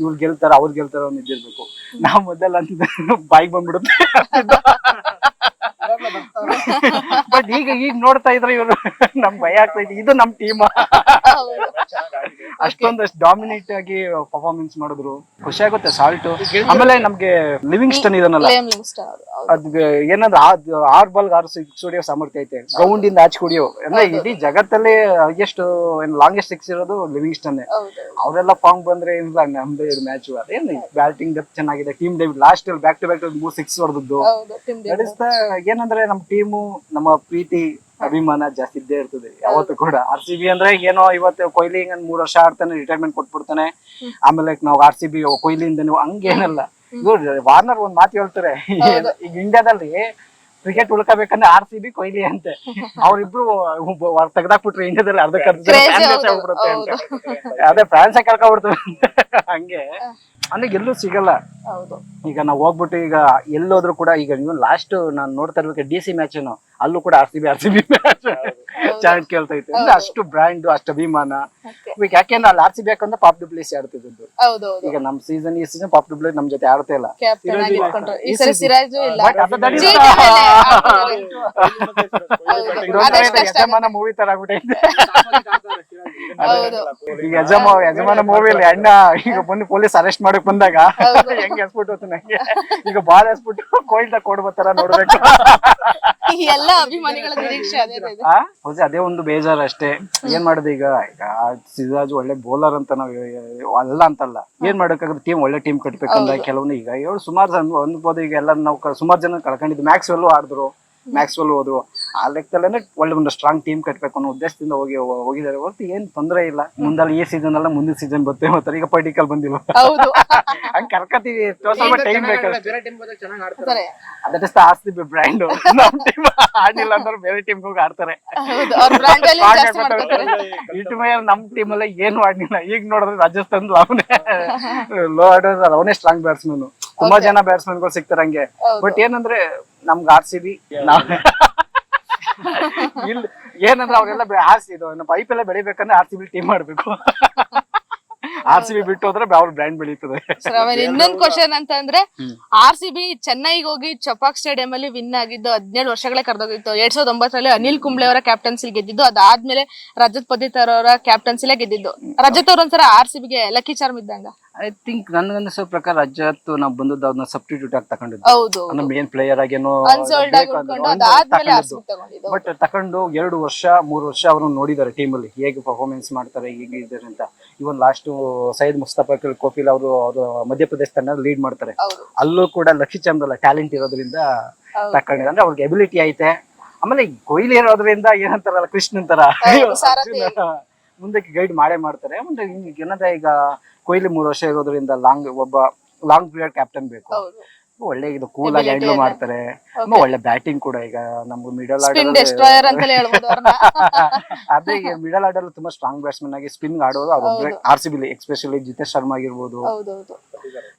ಇವ್ರು ಗೆಲ್ತಾರ ಅವ್ರು ಗೆಲ್ತಾರ ಅನ್ನೋ ಇದಿರ್ಬೇಕು ನಾವು ಮೊದಲ ಅಂತ *laughs* ಬಾಯಿಗೆ ಬಂದ್ಬಿಡುತ್ತೆ. ಬಟ್ *laughs* ಈಗ ಈಗ ನೋಡ್ತಾ ಇದ್ರೆ ಇವರು *laughs* ನಮ್ ಭಯ ಆಗ್ತೈತಿ ಇದೆ. ಇದು ನಮ್ ಟೀಮ್ ಅಷ್ಟೊಂದು ಅಷ್ಟೊಂದಷ್ಟು ಡಾಮಿನೇಟ್ ಆಗಿ ಪರ್ಫಾರ್ಮೆನ್ಸ್ ಮಾಡಿದ್ರು. ಖುಷಿ ಆಗುತ್ತೆ ಸಾಲ್ಟ್ ಆಮೇಲೆ ನಮ್ಗೆ ಲಿವಿಂಗ್ಸ್ಟನ್ ಇದನ್ನಲ್ಲ. ಲಿಯಾಮ್ ಲಿವಿಂಗ್ಸ್ಟನ್ ಅವರು ಅದ್ ಏನಂದ್ರೆ ಆರ್ ಬಾಲ್ ಆರ್ ಸಿಕ್ಸ್ ಹೊಡಿಯೋ ಸಾಮರ್ಥ್ಯ ಐತೆ. ಗ್ರೌಂಡ್ ಇಂದ ಆಚೆ ಹೊಡಿಯೋ ಅಂದ್ರೆ ಇಡೀ ಜಗತ್ತಲ್ಲೇ ಹೈಯೆಸ್ಟ್ ಲಾಂಗೆಸ್ಟ್ ಸಿಕ್ಸ್ ಇರೋದು ಲಿವಿಂಗ್ಸ್ಟನ್ ಸ್ಟನ್ ಅವರೆಲ್ಲ ಫಾರ್ಮ್ ಬಂದ್ರೆ ಇಲ್ಲ ನಮ್ದು ಇದು ಮ್ಯಾಚ್ ಅದೇನ್ ಬ್ಯಾಟಿಂಗ್ ಡೆಪ್ ಚೆನ್ನಾಗಿದೆ. Tim David last back to back ಮೂರ್ ಸಿಕ್ಸ್ ಹೊಡೆದದ್ದು. ಹೌದು ನಡೆಸ್ತಾ ನಮ್ಮ ಟೀಮು ನಮ್ಮ ಪ್ರೀತಿ ಅಭಿಮಾನ ಜಾಸ್ತಿ ಇದ್ದೇ ಇರ್ತದೆ ಯಾವತ್ತು ಕೂಡ. ಆರ್ ಸಿ ಬಿ ಅಂದ್ರೆ ಏನೋ ಇವತ್ತು ಕೊಹ್ಲಿ ಹಿಂಗ್ ಮೂರ್ ವರ್ಷ ಆಡ್ತಾನೆ ರಿಟೈರ್ಮೆಂಟ್ ಕೊಟ್ಬಿಡ್ತಾನೆ. ಆಮೇಲೆ ನಾವು ಆರ್ ಸಿ ಬಿ ಕೊಹ್ಲಿಯಿಂದ ನೀವು ಹಂಗೇನಲ್ಲ ವಾರ್ನರ್ ಒಂದ್ ಮಾತು ಹೇಳ್ತಾರೆ. ಈಗ ಇಂಡಿಯಾದಲ್ಲಿ ಕ್ರಿಕೆಟ್ ಉಳ್ಕೋಬೇಕಂದ್ರೆ ಆರ್ ಸಿ ಬಿ ಕೊಹ್ಲಿ ಅಂತೆ. ಅವ್ರಿಬ್ರು ತೆಗ್ದಾಕ್ಬಿಟ್ರೆ ಇಂಡಿಯಾದಲ್ಲಿ ಅರ್ಧಕ್ಕೆ ಅರ್ಧ ಅದೇ ಫ್ರಾನ್ಸ್ ಕರ್ಕೊಂಡ್ಬಿಡ್ತಾರೆ ಹಂಗೆ. ಅಂದ್ರೆ ಎಲ್ಲೂ ಸಿಗಲ್ಲ. ಹೌದು. ಈಗ ನಾವು ಹೋಗ್ಬಿಟ್ಟು ಈಗ ಎಲ್ಲೋದ್ರು ಕೂಡ ಈಗ ನೀವು ಲಾಸ್ಟ್ ನಾನು ನೋಡ್ತಾ ಇರ್ಬೇಕು ಡಿ ಸಿ ಮ್ಯಾಚ್ ಅಲ್ಲೂ ಕೂಡ R C B R C B match ಕೇಳ್ತಾ ಕೇಳ್ತೈತೆ. ಅಂದ್ರೆ ಅಷ್ಟು ಬ್ರ್ಯಾಂಡ್ ಅಷ್ಟು ಅಭಿಮಾನ. ಈಗ ಯಾಕೆಂದ್ರೆ ಅಲ್ಲಿ ಆರ್ ಸಿ ಬಿ ಯಾಕಂದ್ರೆ ಪಾಪ್ ಡುಪ್ಲೇಸ್ ಆಡ್ತಿದ್ದು ಹೌದು ಹೌದು ಈಗ ನಮ್ ಸೀಸನ್ ಈ ಸೀಸನ್ ಪಾಪ್ ಡುಪ್ಲೇಸ್ ನಮ್ ಜೊತೆ ಆಡ್ತಾ ಇಲ್ಲ. ಯಜಮಾನ ಮೂವಿ ತರ ಆಗ್ಬಿಟ್ಟೈತೆ. ಹೌದು. ಈಗ ಯಜಮ ಯಜಮಾನ ಅಲ್ಲಿ ಅಣ್ಣ ಈಗ ಬಂದು ಪೊಲೀಸ್ ಅರೆಸ್ಟ್ ಮಾಡಕ್ ಬಂದಾಗ ಹೆಂಗ್ ಎಸ್ಬಿಟ್ಟು ನಂಗೆ? ಈಗ ಬಾಲ್ ಎಸ್ಬಿಟ್ಟು ಕೋಯಿಲ್ದಾಗ ಕೊಡ್ ಬರ್ತಾರ ನೋಡ್ಬೇಕು. *laughs* ಎಲ್ಲ ಅಭಿಮಾನಿಗಳ ನಿರೀಕ್ಷೆ ಅದೇ ಇದೆ ಒಂದು ಬೇಜಾರು ಅಷ್ಟೇ ಏನ್ ಮಾಡುದು ಈಗ? ಈಗ ಸಿರಾಜ್ ಒಳ್ಳೆ ಬೌಲರ್ ಅಂತ ನಾವು ಅಲ್ಲ ಅಂತಲ್ಲ. ಏನ್ ಮಾಡಕ್ಕಾಗುತ್ತೆ? ಟೀಮ್ ಒಳ್ಳೆ ಟೀಮ್ ಕಟ್ಬೇಕಂದ್ರೆ ಕೆಲವೊಂದು ಈಗ ಏಳು ಸುಮಾರು ಜನ ಅನ್ಬೋದು ಈಗ ಎಲ್ಲ ನಾವು ಸುಮಾರು ಜನ ಕಳ್ಕೊಂಡಿದ್ದು ಮ್ಯಾಕ್ಸ್ ಎಲ್ಲೂ ಆಡಿದ್ರು. ಮ್ಯಾಕ್ಸ್ ವೆಲ್ ಹೋದ್ರು. ಆ ಲೆಕ್ಕದಲ್ಲೇ ಒಳ್ಳೆ ಒಂದು ಸ್ಟ್ರಾಂಗ್ ಟೀಮ್ ಕಟ್ಟಬೇಕು ಅನ್ನೋ ಉದ್ದೇಶದಿಂದ ಹೋಗಿ ಹೋಗಿದ್ದಾರೆ. ಹೊರತು ಏನ್ ತೊಂದರೆ ಇಲ್ಲ. ಮುಂದಲ್ಲ ಈ ಸೀಸನ್ ಅಲ್ಲ ಮುಂದಿನ ಸೀಸನ್ ಬರುತ್ತೆ ಮತ್ತೆ ಈಗ ಪರ್ಟಿಕಲ್ ಬಂದಿಲ್ಲ. ಹೌದು. *laughs* ಹಂಗ್ ಕರ್ಕತೀವಿ ಸ್ವಲ್ಪ ಟೈಮ್ ಬೇಕಷ್ಟೇ ಸರಿ. That is the R C B brand ನಮ್ ಟೀಮ್ ಆಡಿಲ್ಲ ಅಂದ್ರೆ ಬೇರೆ ಟೀಮ್ ಹೋಗಿ ಆಡ್ತಾರೆ. ಇಟ್ಟು ಮೇಲೆ ನಮ್ ಟೀಮ್ ಅಲ್ಲ ಏನು ಆಡ್ಲಿಲ್ಲ. ಈಗ ನೋಡಿದ್ರೆ ರಾಜಸ್ಥಾನ್ ಅವನೇ ಲೋ ಆರ್ಡರ್ ಅವನೇ ಸ್ಟ್ರಾಂಗ್ ಬ್ಯಾಟ್ಸ್ಮನ್ ತುಂಬಾ ಜನ ಬ್ಯಾಟ್ಸ್ಮನ್ಗಳು ಸಿಗ್ತಾರೆ ಹಂಗೆ. ಬಟ್ ಏನಂದ್ರೆ ನಮ್ಗೆ ಆರ್ಸಿಬಿ ಸಿ ಬಿ ಇಲ್ಲ ಏನಂದ್ರೆ ಅವರೆಲ್ಲ ಆರ್ ಸಿ ಇದು ಪೈಪ್ ಎಲ್ಲ ಬೆಳಿಬೇಕಂದ್ರೆ ಆರ್ ಸಿ ಬಿ ಟೀಮ್ ಮಾಡ್ಬೇಕು. ಆರ್ ಸಿ ಬಿ ಬಿಟ್ಟು ಹೋದ್ರೆ ಅವ್ರ ಬ್ರ್ಯಾಂಡ್ ಬೆಳೀತದೆ. ಸರ್ ಆಮೇಲೆ ಇನ್ನೊಂದ್ ಕ್ವಶನ್ ಅಂತಂದ್ರೆ ಆರ್ ಸಿ ಬಿ ಚೆನ್ನೈಗೆ ಹೋಗಿ ಚಪಾಕ್ ಸ್ಟೇಡಿಯಂ ಅಲ್ಲಿ ವಿನ್ ಆಗಿದ್ದು ಹದಿನೇಳು ವರ್ಷಗಳೇ ಕರೆದೋಗಿತ್ತು. ಎರಡ್ ಸಾವಿರದ ಒಂಬತ್ತರಲ್ಲಿ ಅನಿಲ್ ಕುಂಬ್ಳೆ ಅವರ ಕ್ಯಾಪ್ಟನ್ಸಿ ಗೆದ್ದಿದ್ದು. ಅದಾದ್ಮೇಲೆ ರಜತ್ ಪದಿತರ್ ಅವರ ಕ್ಯಾಪ್ಟನ್ಸಿಲೇ ಗೆದ್ದಿದ್ದು. ರಜತ್ ಅವ್ರ ಒಂಥರ ಆರ್ ಸಿ ಬಿಗೆ ಲಕ್ಕಿ ಚಾರ್ಮ್ ಇದ್ದಂಗ. ಐ ಥಿಂಕ್ ನನಗನ್ನಿಸೋ ಪ್ರಕಾರ ರಜತ್ ನಾವು ಬಂದದ್ದು ಅವ್ರನ್ನ ಸಬ್ಸ್ಟಿಟ್ಯೂಟ್ ಆಗಿ ತಗೊಂಡಿದ್ದು. ಹೌದು ಅಂದ್ರೆ ಮೇನ್ ಪ್ಲೇಯರ್ ಆಗೇನೋ ಆಗಿ ಉಳ್ಕೊಂಡು ಅದಾದ್ಮೇಲೆ ತಗೊಂಡಿದ್ದು. ಬಟ್ ತಕೊಂಡು ಎರಡು ವರ್ಷ ಮೂರು ವರ್ಷ ಅವ್ರನ್ನ ನೋಡಿದ್ದಾರೆ ಟೀಮ್ ಅಲ್ಲಿ. ಹೇಗೆ ಪರ್ಫಾರ್ಮೆನ್ಸ್ ಮಾಡ್ತಾರೆ ಹೇಗೆ ಇದ್ದಾರೆ ಅಂತ. ಇವನ್ ಲಾಸ್ಟ್ ಸೈಯದ್ ಮುಸ್ತಫಾಕಲ್ ಕೋಫಿಲ್ ಅವರು ಅವರು ಮಧ್ಯಪ್ರದೇಶ ತಂಡ ಲೀಡ್ ಮಾಡ್ತಾರೆ. ಹೌದು. ಅಲ್ಲೂ ಕೂಡ ಲಕ್ಷ್ಮಿ ಚಂದಲ್ಲ ಟ್ಯಾಲೆಂಟ್ ಇರೋದ್ರಿಂದ ಹೌದು. ತಕೊಂಡಿದ್ದಾರೆ ಅಂದ್ರೆ ಅವ್ರಿಗೆ ಎಬಿಲಿಟಿ ಐತೆ. ಆಮೇಲೆ ಕೊಹ್ಲಿ ಇರೋದ್ರಿಂದ ಏನಂತಾರಲ್ಲ ಕೃಷ್ಣನ್ ತರ. ಹೌದು, ಸಾರಥಿ. ಮುಂದಕ್ಕೆ ಗೈಡ್ ಮಾಡೇ ಮಾಡ್ತಾರೆ. ಮುಂದೆ ಏನಂದ್ರೆ ಈಗ ಕೊಹ್ಲಿ ಮೂರು ವರ್ಷ ಇರೋದ್ರಿಂದ ಲಾಂಗ್ ಒಬ್ಬ ಲಾಂಗ್ ಪೀರಿಯಡ್ ಕ್ಯಾಪ್ಟನ್ ಬೇಕು. ಒಳ್ಳೆ ಇದು ಕೂಲ್ ಆಗಿ ಹ್ಯಾಂಡಲ್ ಮಾಡ್ತಾರೆ. ಒಳ್ಳೆ ಬ್ಯಾಟಿಂಗ್ ಕೂಡ ಈಗ ನಮ್ಗೆ ಮಿಡಲ್ ಆರ್ಡರ್ ಅದೇ ಈಗ ಮಿಡಲ್ ಆರ್ಡರ್ ತುಂಬಾ ಸ್ಟ್ರಾಂಗ್ ಬ್ಯಾಟ್ಸ್ಮನ್ ಆಗಿ ಸ್ಪಿನ್ ಆಡೋದು. ಅವ್ರು R C B especially Jitesh Sharma ಆಗಿರ್ಬೋದು.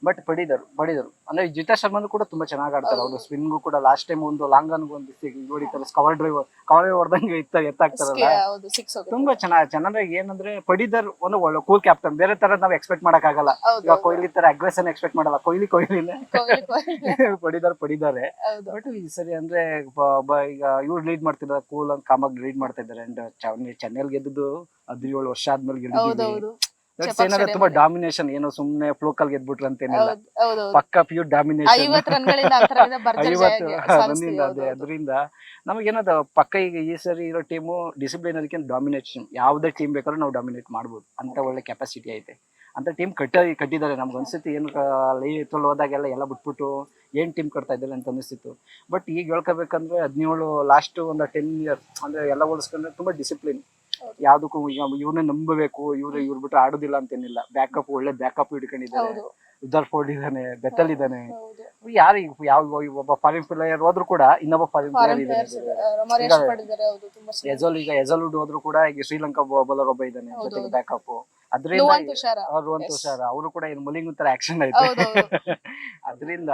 ಬಟ್ ಪಡಿದರು ಪಡಿದರು. ಅಂದ್ರೆ ಜಿತಾ ಶರ್ಮನು ಕೂಡ ತುಂಬಾ ಚೆನ್ನಾಗಿ ಆಡ್ತಾರೆ. ಅವ್ರು ಸ್ಪಿನ್ಗೂ ಕೂಡ ಲಾಸ್ಟ್ ಟೈಮ್ ಒಂದು ಲಾಂಗ್ ಅನ್ಗೂ ಒಂದು ಹೊಡಿತಾರೆ ಕವರ್ ಡ್ರೈವ್ ಕವರ್ ಹೊಡೆದಂಗೆ ಇತ್ತ ಎತ್ತಾಕ್ತಾರಲ್ಲ? ಹೋಗುತ್ತೆ. ತುಂಬಾ ಚೆನ್ನಾಗಿ ಚೆನ್ನಾಗಿ ಏನಂದ್ರೆ ಪಡಿದರ್ ಒಂದು ಒಳ್ಳೆ ಕೂಲ್ ಕ್ಯಾಪ್ಟನ್ ಬೇರೆ ತರ ನಾವ್ ಎಕ್ಸ್ಪೆಕ್ಟ್ ಮಾಡಕ್ ಆಗಲ್ಲ ಇವಾಗ ಈಗ ಕೊಹ್ಲಿ ತರ ಅಗ್ರೆಸನ್ ಎಕ್ಸ್ಪೆಕ್ಟ್ ಮಾಡಲ್ಲ. ಕೊಹ್ಲಿ ಕೊಹ್ಲಿನೇ ಕೊಹ್ಲಿ ಪಡಿದಾರ್ ಪಡಿದಾರೆ. ಬಟ್ ಈ ಸರಿ ಅಂದ್ರೆ ಈಗ ಇವ್ರು ಲೀಡ್ ಮಾಡ್ತಿದ್ದಾರೆ ಕೂಲ್ ಅಂತ ಕಾಮಾಗಿ ಲೀಡ್ ಮಾಡ್ತಾ ಇದ್ದಾರೆ ಅಂಡ್ ಚೆನ್ನೈಲ್ ಗೆದ್ದು ಹದಿನೇಳು ವರ್ಷ ಆದ್ಮೇಲೆ ಗೆದ್ದಿದ್ದೀವಿ. ಏನಂದ್ರೆ ತುಂಬಾ ಡಾಮಿನೇಷನ್ ಏನೋ ಸುಮ್ನೆ ಫ್ಲೋಕಲ್ ಗೆದ್ಬಿಟ್ರು ಹೌದು ಹೌದೌದು ಪಕ್ಕ ಪ್ಯೂರ್ *laughs* ಡಾಮಿನೇಷನ್ ರನ್ನಿಂದ ಅದೇ ಅದರಿಂದ ನಮಗೇನದ ಪಕ್ಕ ಈಗ ಈ ಸರಿ ಇರೋ ಟೀಮು ಡಿಸಿಪ್ಲಿನ್ ಅದಕ್ಕೆ ಡಾಮಿನೇಷನ್ ಯಾವುದೇ ಟೀಮ್ ಬೇಕಾದ್ರೂ ನಾವು ಡಾಮಿನೇಟ್ ಮಾಡ್ಬೋದು. ಅಂತ ಒಳ್ಳೆ ಕೆಪಾಸಿಟಿ ಐತೆ. ಅಂತ ಟೀಮ್ ಕಟ್ಟ ಕಟ್ಟಿದ್ದಾರೆ. ನಮ್ಗೆ ಅನ್ಸುತ್ತೆ ಏನು ಲೈತಲ್ಲಿ ಹೋದಾಗೆಲ್ಲ ಎಲ್ಲ ಬಿಟ್ಬಿಟ್ಟು ಏನ್ ಟೀಮ್ ಕಟ್ತಾ ಇದ್ದಾರೆ ಅಂತ ಅನಿಸ್ತಿತ್ತು. ಬಟ್ ಈಗ ಹೇಳ್ಕೋಬೇಕಂದ್ರೆ ಹದಿನೇಳು ಲಾಸ್ಟ್ ಒಂದು ಟೆನ್ ಇಯರ್ಸ್ ಅಂದ್ರೆ ಎಲ್ಲ ಹೋಲಿಸ್ಕೊಂಡ್ರೆ ತುಂಬಾ ಡಿಸಿಪ್ಲಿನ್ ಯಾವ್ದಕ್ಕೂ ಈಗ ಇವ್ರನ್ನೇ ನಂಬಬೇಕು ಇವ್ರು ಇವ್ರು ಬಿಟ್ರೆ ಆಡೋದಿಲ್ಲ ಅಂತೇನಿಲ್ಲ. ಬ್ಯಾಕಪ್ ಒಳ್ಳೆ ಬ್ಯಾಕಪ್ ಹಿಡ್ಕೊಂಡಿದ್ದಾರೆ ಉದ್ದಾರ್ ಫೋರ್ಡ್ ಇದ್ದಾನೆ ಬೆತ್ತಲ್ ಇದ್ದಾನೆ. ಯಾರು ಯಾವ ಒಬ್ಬ ಫಾರಿನ್ ಪ್ಲೇಯರ್ ಹೋದ್ರು ಕೂಡ ಇನ್ನೊಬ್ಬ ಫಾರಿನ್ ಪ್ಲೇಯರ್ ಇದ್ದಾನೆ. ಎಜಲ್ ಈಗ ಎಜಲ್ವುಡ್ ಹೋದ್ರು ಕೂಡ ಈಗ ಶ್ರೀಲಂಕಾ ಬೌಲರ್ ಒಬ್ಬ ಇದ್ದಾನೆ ಜೊತೆಗೆ. ಬ್ಯಾಕಪ್ ಅದ್ರಿಂದ ಲುವಾನ್ ತುಷಾರ ಅವ್ರು ಅವರು ಕೂಡ ಏನ್ ಮುಲಿಂಗ್ ತರ ಆಕ್ಷನ್ ಐತೆ. *laughs* ಅದ್ರಿಂದ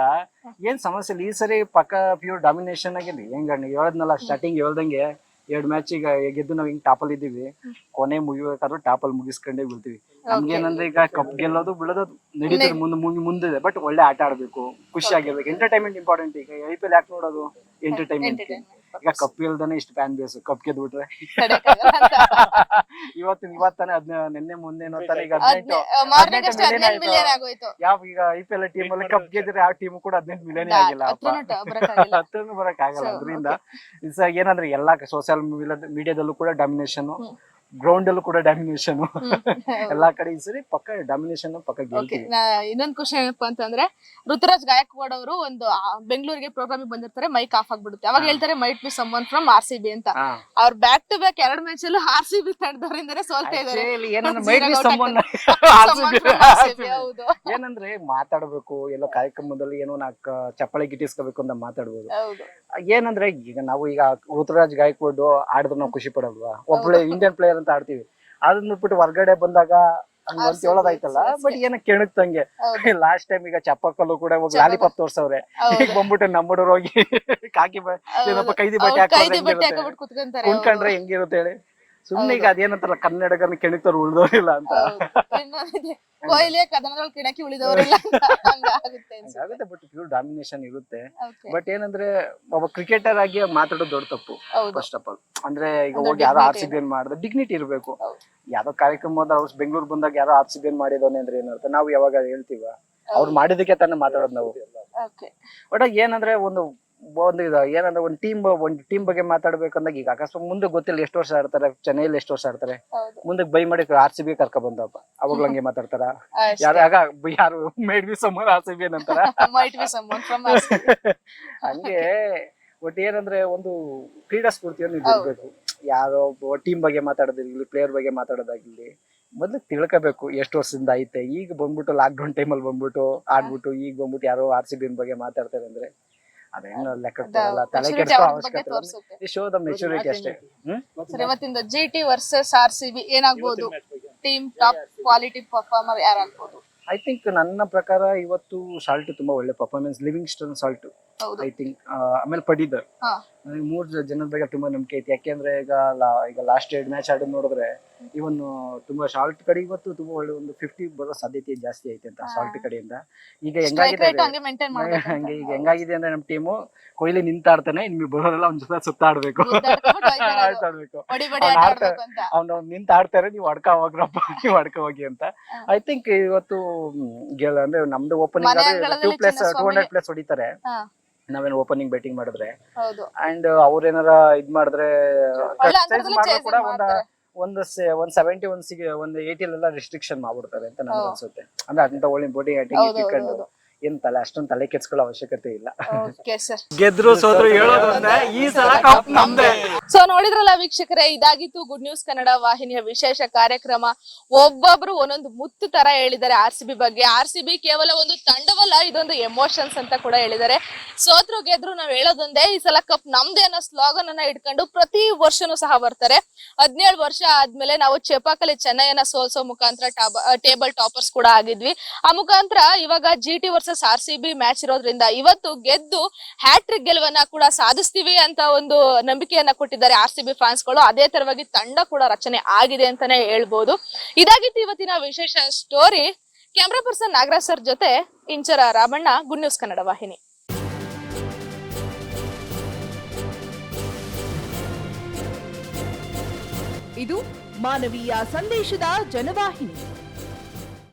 ಏನ್ ಸಮಸ್ಯೆ ಇಲ್ಲ. ಈ ಸರಿ ಪಕ್ಕ ಪ್ಯೂರ್ ಡಾಮಿನೇಷನ್ ಆಗಿದೆ ಹೆಂಗ ಹೇಳದ್ನಲ್ಲ ಸ್ಟಾರ್ಟಿಂಗ್ ಹೇಳ್ದಂಗೆ ಎರಡ್ ಮ್ಯಾಚ್ ಈಗ ಗೆದ್ದು ನಾವ್ ಹಿಂಗ್ ಟಾಪಲ್ ಇದ್ದೀವಿ. ಕೊನೆ ಮುಗಿಬೇಕಾದ್ರೂ ಟಾಪಲ್ ಮುಗಿಸ್ಕೊಂಡೇ ಬೀಳ್ತೀವಿ. ನಮ್ಗೇನಂದ್ರೆ ಈಗ ಕಪ್ ಗೆಲ್ಲೋದು ಬಿಡೋದು ನಡೀತದೆ ಮುಂದೆ ಮುಂದೆ ಮುಂದಿದೆ ಬಟ್ ಒಳ್ಳೆ ಆಟ ಆಡ್ಬೇಕು ಖುಷಿ ಆಗಿರ್ಬೇಕು. ಎಂಟರ್ಟೈನ್ಮೆಂಟ್ ಇಂಪಾರ್ಟೆಂಟ್ ಈಗ ಐ ಪಿ ಎಲ್ ಯಾಕೆ ನೋಡೋದು? ಎಂಟರ್ಟೈನ್ಮೆಂಟ್ ಈಗ ಕಪ್ ಇಲ್ದಾನೆ ಇಷ್ಟು ಫ್ಯಾನ್ ಬೇಸ್ ಕಪ್ ಗೆದ್ ಬಿಟ್ರೆ. *laughs* ಇವತ್ತಿನ ಇವತ್ತಾನೆ ಅದ್ನ ನಿನ್ನೆ ಮುಂದೆ ತಾನೆ ಈಗ ಹದಿನೆಂಟು ಹದ್ನೆ- ಮಾರ್ನಿಂಗ್ ಹದಿನೆಂಟು ಹದಿನೆಂಟು ಮಿಲಿಯನ್ ಆಗೋಯ್ತು. ಯಾವ ಈಗ ಐ ಪಿ ಎಲ್ ಟೀಮ್ ಅಲ್ಲಿ ಕಪ್ ಗೆದ್ರೆ ಯಾವ ಟೀಮ್ ಕೂಡ ಹದಿನೆಂಟು ಮಿಲಿಯನ್ ಆಗಿಲ್ಲ. ಹತ್ರನೂ ಬರಕ್ ಆಗಲ್ಲ ಅದ್ರಿಂದ ಅದರಿಂದ ಏನಂದ್ರೆ ಎಲ್ಲಾ ಸೋಷಿಯಲ್ ಮೀಡಿಯಾದಲ್ಲೂ ಕೂಡ ಡಾಮಿನೇಷನ್ ಗ್ರೌಂಡ್ ಅಲ್ಲೂ ಕೂಡ ಡಾಮಿನೇಷನ್ ಎಲ್ಲಾ ಕಡೆ ಈ ಸರಿ ಪಕ್ಕ ಡಾಮಿನೇಷನ್ ಪಕ್ಕ ಇನ್ನೊಂದು ಗೆಲ್ತೀವಿ. ಇನ್ನೊಂದ್ ಖುಷಿ ಏನಪ್ಪಾ ಅಂತಂದ್ರೆ ಋತುರಾಜ್ ಗಾಯಕ್ವಾಡ್ ಅವರು ಒಂದು ಬೆಂಗಳೂರಿಗೆ ಪ್ರೋಗ್ರಾಮ್ ಬಂದಿರ್ತಾರೆ ಮೈಕ್ ಆಫ್ ಆಗ್ಬಿಡುತ್ತೆ. ಅವಾಗ ಹೇಳ್ತಾರೆ might be someone from R C B ಅಂತ. ಅವ್ರ ಬ್ಯಾಕ್ ಟು ಬ್ಯಾಕ್ ಎರಡು ಮ್ಯಾಚ್ ಅಲ್ಲೂ ಆರ್ ಸಿ ಬಿ ತಂಡದವರಿಂದನೇ ಸೋಲ್ತಾ ಇದಾರೆ. *laughs* ಏನಂದ್ರೆ ಮಾತಾಡ್ಬೇಕು ಎಲ್ಲೋ ಕಾರ್ಯಕ್ರಮದಲ್ಲಿ ಏನೋ ನಾಲ್ಕು ಚಪ್ಪಳೆ ಗಿಟ್ಟಿಸ್ಕೋಬೇಕು ಅಂತ ಮಾತಾಡ್ಬೋದು. ಏನಂದ್ರೆ ಈಗ ನಾವು ಈಗ ಋತುರಾಜ್ ಗಾಯಕ್ವಾಡ್ ಆಡಿದ್ರೆ ನಾವು ಖುಷಿ ಪಡಲ್ವಾ? ಒಬ್ಬಳೆ ಇಂಡಿಯನ್ ಪ್ಲೇಯರ್ ಅಂತ ಆಡ್ತೀವಿ. ಅದನ್ನ ಬಿಟ್ಬಿಟ್ಟು ಹೊರ್ಗಡೆ ಬಂದಾಗ ಹಂಗ ಅಂತ ಹೇಳೋದಾಯ್ತಲ್ಲ ಬಟ್ ಏನ ಕೆಣಕ್ತಂಗೆ. ಲಾಸ್ಟ್ ಟೈಮ್ ಈಗ ಚಪ್ಪಕ್ಕಲ್ಲೂ ಕೂಡ ಹೋಗಿ ಲಾಲಿಪಾಪ್ ತೋರ್ಸವ್ರೆ. ಈಗ ಬಂದ್ಬಿಟ್ಟು ನಮ್ಮಡೋರ್ ಹೋಗಿ *laughs* ಕಾಕಿ ಏನಪ್ಪ ಕೈದಿ ಬಟ್ಟೆ ಹಾಕೊಂಡ್ರೆ ಹೆಂಗಿರುತ್ತೆ ಹೇಳಿ. ಸುಮ್ನೆ ಈಗ ಅದೇನಂತಾರಲ್ಲ ಕನ್ನಡಗರನ್ನ ಕೆಣಕ್ತವ್ರು ಉಳಿದವರಿಲ್ಲ ಅಂತ. ಕೊಹ್ಲಿ ಕದನದಲ್ಲಿ ಕಿಣಕಿ ಉಳಿದವರಿಲ್ಲ. ಆಗುತ್ತೆ ಬಟ್ ಪ್ಯೂರ್ ಡಾಮಿನೇಷನ್ ಇರುತ್ತೆ. ಬಟ್ ಏನಂದ್ರೆ ಒಬ್ಬ ಕ್ರಿಕೆಟರ್ ಆಗಿ ಮಾತಾಡೋದು ದೊಡ್ಡ ತಪ್ಪು ಫಸ್ಟ್ ಆಫ್ ಆಲ್ ಅಂದ್ರೆ ಈಗ ಹೋಗಿ ಯಾರೋ ಆರ್ ಸಿ ಬಿ ಏನ್ ಮಾಡಿದ್ರೆ ಡಿಗ್ನಿಟಿ ಇರಬೇಕು. ಯಾವ್ದೋ ಕಾರ್ಯಕ್ರಮ ಹೋದ ಅವ್ರು ಬೆಂಗಳೂರು ಬಂದಾಗ ಯಾರೋ ಆರ್ ಸಿ ಬಿ ಏನ್ ಮಾಡಿದವನೆ ಅಂದ್ರೆ ಏನರ್ಥ ನಾವು ಯಾವಾಗ ಹೇಳ್ತೀವ? ಅವ್ರು ಮಾಡಿದಕ್ಕೆ ತಾನೇ ಮಾತಾಡೋದು ನಾವು. ಬಟ್ ಏನಂದ್ರೆ ಒಂದು ಒಂದು ಇದು ಏನಂದ್ರೆ ಒಂದು ಟೀಮ್ ಒಂದು ಟೀಮ್ ಬಗ್ಗೆ ಮಾತಾಡ್ಬೇಕಂದಾಗ ಈಗ ಅಕಸ್ಮಾತ್ ಮುಂದೆ ಗೊತ್ತಿಲ್ಲ ಎಷ್ಟು ವರ್ಷ ಆಡ್ತಾರೆ ಚೆನ್ನೈಲಿ ಎಷ್ಟು ವರ್ಷ ಆಡ್ತಾರೆ. ಹೌದು. ಮುಂದೆ ಬೈ ಮಾಡಿ ಆರ್ ಸಿ ಬಿ ಕರ್ಕ ಬಂದಪ್ಪ ಅವಾಗ ಹಂಗೆ ಮಾತಾಡ್ತಾರ? *laughs* ಅಷ್ಟೇ. ಯಾರು might be someone R C B ಅಂತಾರ. Might be someone from RCB. *laughs* ಹಂಗೆ ಒಟ್ಟು ಏನಂದ್ರೆ ಒಂದು ಕ್ರೀಡಾ ಸ್ಫೂರ್ತಿಯನ್ನು ಇದು ಇರ್ಬೇಕು. ಯಾರೋ ಟೀಮ್ ಬಗ್ಗೆ ಮಾತಾಡೋದಿರ್ಲಿ ಪ್ಲೇಯರ್ ಬಗ್ಗೆ ಮಾತಾಡೋದಾಗಿರ್ಲಿ ಮೊದ್ಲು ತಿಳ್ಕೋಬೇಕು ಎಷ್ಟು ವರ್ಷದಿಂದ ಐತೆ. ಈಗ ಬಂದ್ಬಿಟ್ಟು ಲಾಕ್ ಡೌನ್ ಟೈಮಲ್ಲಿ ಬಂದ್ಬಿಟ್ಟು ಆಡ್ಬಿಟ್ಟು ಈಗ ಬಂದ್ಬಿಟ್ಟು ಯಾರೋ ಆರ್ ಸಿ ಬಿ ಬಗ್ಗೆ ಮಾತಾಡ್ತಾರೆ ಅಂದ್ರೆ ಅದೇನು ಲೆಕ್ಕ ಬರಲ್ಲ ತಲೆ ಕೆಡಿಸೋ ಅವಶ್ಯಕತೆ ತೋರ್ಸುತ್ತೆ. ಶೋ ದ ಮೆಚುರಿಟಿ ಅಷ್ಟೇ. ಹ್ಮ್? ಸರಿ ಇವತ್ತಿಂದ G T versus R C B ಏನಾಗ್ಬೋದು? ಟೀಮ್ ಟಾಪ್ ಕ್ವಾಲಿಟಿ ಪರ್ಫಾರ್ಮರ್ ಯಾರಾಗ್ಬೋದು? ಐ ಥಿಂಕ್ ನನ್ನ ಪ್ರಕಾರ ಇವತ್ತು ಸಾಲ್ಟ್ ತುಂಬಾ ಒಳ್ಳೆ performance Livingstone Salt I think ಆಮೇಲೆ ಪಡಿದರು. ನನಗೆ ಮೂರ್ ಜನದ ಬಗ್ಗೆ ತುಂಬಾ ನಂಬಿಕೆ ಐತಿ. ಯಾಕೆಂದ್ರೆ ಈಗ ಲಾ- ಈಗ ಲಾಸ್ಟ್ ಎರಡು ಮ್ಯಾಚ್ ಆಡೋದ್ ನೋಡಿದ್ರೆ ಇವನ್ ತುಂಬಾ ಶಾರ್ಟ್ ಕಡೆ ಇವತ್ತು ತುಂಬಾ ಒಳ್ಳೆ ಒಂದು ಫಿಫ್ಟಿ ಬರೋ ಸಾಧ್ಯತೆ ಜಾಸ್ತಿ ಐತೆ ಅಂತ ಶಾರ್ಟ್ ಕಡೆಯಿಂದ. ಈಗ ಸ್ಟ್ರೈಕ್ ಹೆಂಗಾಗಿದೆ ರೇಟ್ ಹಂಗೆ ಮೇಂಟೈನ್ ಮಾಡ್ಬೇಕು ಹಂಗೆ ಈಗ ಹೆಂಗಾಗಿದೆ ಅಂದ್ರೆ ನಮ್ ಟೀಮು ಕೊಹ್ಲಿ ನಿಂತಾಡ್ತಾನೆ ಇನ್ ಬರೋರೆಲ್ಲ ಅವ್ನ ಜೊತೆ ಸುತ್ತಾಡ್ಬೇಕು. ಆಡ್ತಾಡ್ಬೇಕು. ಬಡಿ ಬಡಿ ಅವ್ನ್ ಆಟ ಆಡ್ತಾ- ಆಡ್ಬೇಕು ಅಂತ. ಅವ್ನು ನಿಂತ ಆಡ್ತಾರೆ ನೀವು ಅಡ್ಕ ಹೋಗ್ರಪ್ಪ ನೀವು ಅಡ್ಕ ಹೋಗಿ ಅಂತ. ಐ ಥಿಂಕ್ ಇವತ್ತು ಗೆಲ್ಲ ಅಂದ್ರೆ ನಮ್ದು ಓಪನಿಂಗ್ ಮನೆ ಟೂ ಅಂಗಳದಲ್ಲಿ ಪ್ಲಸ್ ಟೂ ಹಂಡ್ರೆಡ್ ಪ್ಲಸ್ ಹೊಡಿತಾರೆ. ಹಾ. ನಾವೇನು ಓಪನಿಂಗ್ ಬ್ಯಾಟಿಂಗ್ ಮಾಡಿದ್ರೆ. ಹೌದು. ಅಂಡ್ ಅವ್ರೇನಾರ ಇದ್ ಮಾಡಿದ್ರೆ ಒಳ್ಳೆ exercise ಅಂತರದಲ್ಲಿ chasing ಕೂಡ ಒಂದ ಮಾಡ್ತಾರೆ. ಒಂದು ಒಂದ್ ಸೆವೆಂಟಿ ಒನ್ ಸಿಗ ಒಂದ್ ಏಯ್ಟಿ ಎಲ್ಲ ರಿಸ್ಟ್ರಿಕ್ಷನ್ ಮಾಡ್ಬಿಡ್ತಾರೆ ಅಂತ ನನ್ಗೆ ಅನ್ಸುತ್ತೆ. ಅಂದ್ರೆ ಅಂತ ಒಳ್ಳೆ ಬಾಡಿ ಹೌದು, ಹೌದು, ಇಟ್ಕೊಂಡು ಹೌದು. ಏನ್ ತಲೆ ಅಷ್ಟೊಂದ್ ತಲೆ ಕೆಡ್ಸ್ಕೊಳ್ಳೋ ಅವಶ್ಯಕತೆ ಇಲ್ಲ. ಓಕೆ ಸರ್ ಗೆದ್ರು ಸೋದ್ರು ಹೇಳೋದು ಈ ಸಲ ಕಪ್ ನಮ್ದೇ. ಸೊ ನೋಡಿದ್ರಲ್ಲ ವೀಕ್ಷಕರೇ ಇದಾಗಿತ್ತು ಗುಡ್ ನ್ಯೂಸ್ ಕನ್ನಡ ವಾಹಿನಿಯ ವಿಶೇಷ ಕಾರ್ಯಕ್ರಮ. ಒಬ್ಬೊಬ್ರು ಒಂದೊಂದು ಮುತ್ತು ತರ ಹೇಳಿದ್ದಾರೆ ಆರ್ ಸಿ ಬಿ ಬಗ್ಗೆ. ಆರ್ ಸಿ ಬಿ ಕೇವಲ ಒಂದು ತಂಡವಲ್ಲ ಇದೊಂದು ಎಮೋಷನ್ಸ್ ಅಂತ ಕೂಡ ಹೇಳಿದ್ದಾರೆ. ಸೋತ್ರು ಗೆದ್ರು ನಾವ್ ಹೇಳೋದೊಂದೇ ಈ ಸಲ ಕಪ್ ನಮ್ದೇ ಅನ್ನೋ ಸ್ಲೋಗನ್ ಅನ್ನ ಇಟ್ಕೊಂಡು ಪ್ರತಿ ವರ್ಷನೂ ಸಹ ಬರ್ತಾರೆ. ಹದಿನೇಳು ವರ್ಷ ಆದ್ಮೇಲೆ ನಾವು ಚೆಪಾಕಲ್ಲಿ ಚೆನ್ನೈನ ಸೋಲ್ಸೋ ಮುಖಾಂತರ ಟೇಬಲ್ ಟಾಪರ್ಸ್ ಕೂಡ ಆಗಿದ್ವಿ. ಆ ಮುಖಾಂತರ ಇವಾಗ G T versus R C B match ಇರೋದ್ರಿಂದ ಇವತ್ತು ಗೆದ್ದು ಹ್ಯಾಟ್ರಿಕ್ ಗೆಲುವನ್ನ ಕೂಡ ಸಾಧಿಸ್ತೀವಿ ಅಂತ ಒಂದು ನಂಬಿಕೆಯನ್ನ ಕೊಟ್ಟಿದ್ದಾರೆ ಆರ್ ಸಿ ಬಿ ಫ್ಯಾನ್ಸ್ಗಳು ಅದೇ ತರವಾಗಿ ತಂಡ ಕೂಡ ರಚನೆ ಆಗಿದೆ ಅಂತಾನೆ ಹೇಳ್ಬೋದು. ಇದಾಗಿತ್ತು ಇವತ್ತಿನ ವಿಶೇಷ story camera person Nagaraj sir ಜೊತೆ ಇಂಚರ ರಾಮಣ್ಣ ಗುಡ್ ನ್ಯೂಸ್ ಕನ್ನಡ ವಾಹಿನಿ. ಇದು ಮಾನವೀಯ ಸಂದೇಶದ ಜನವಾಹಿನಿ.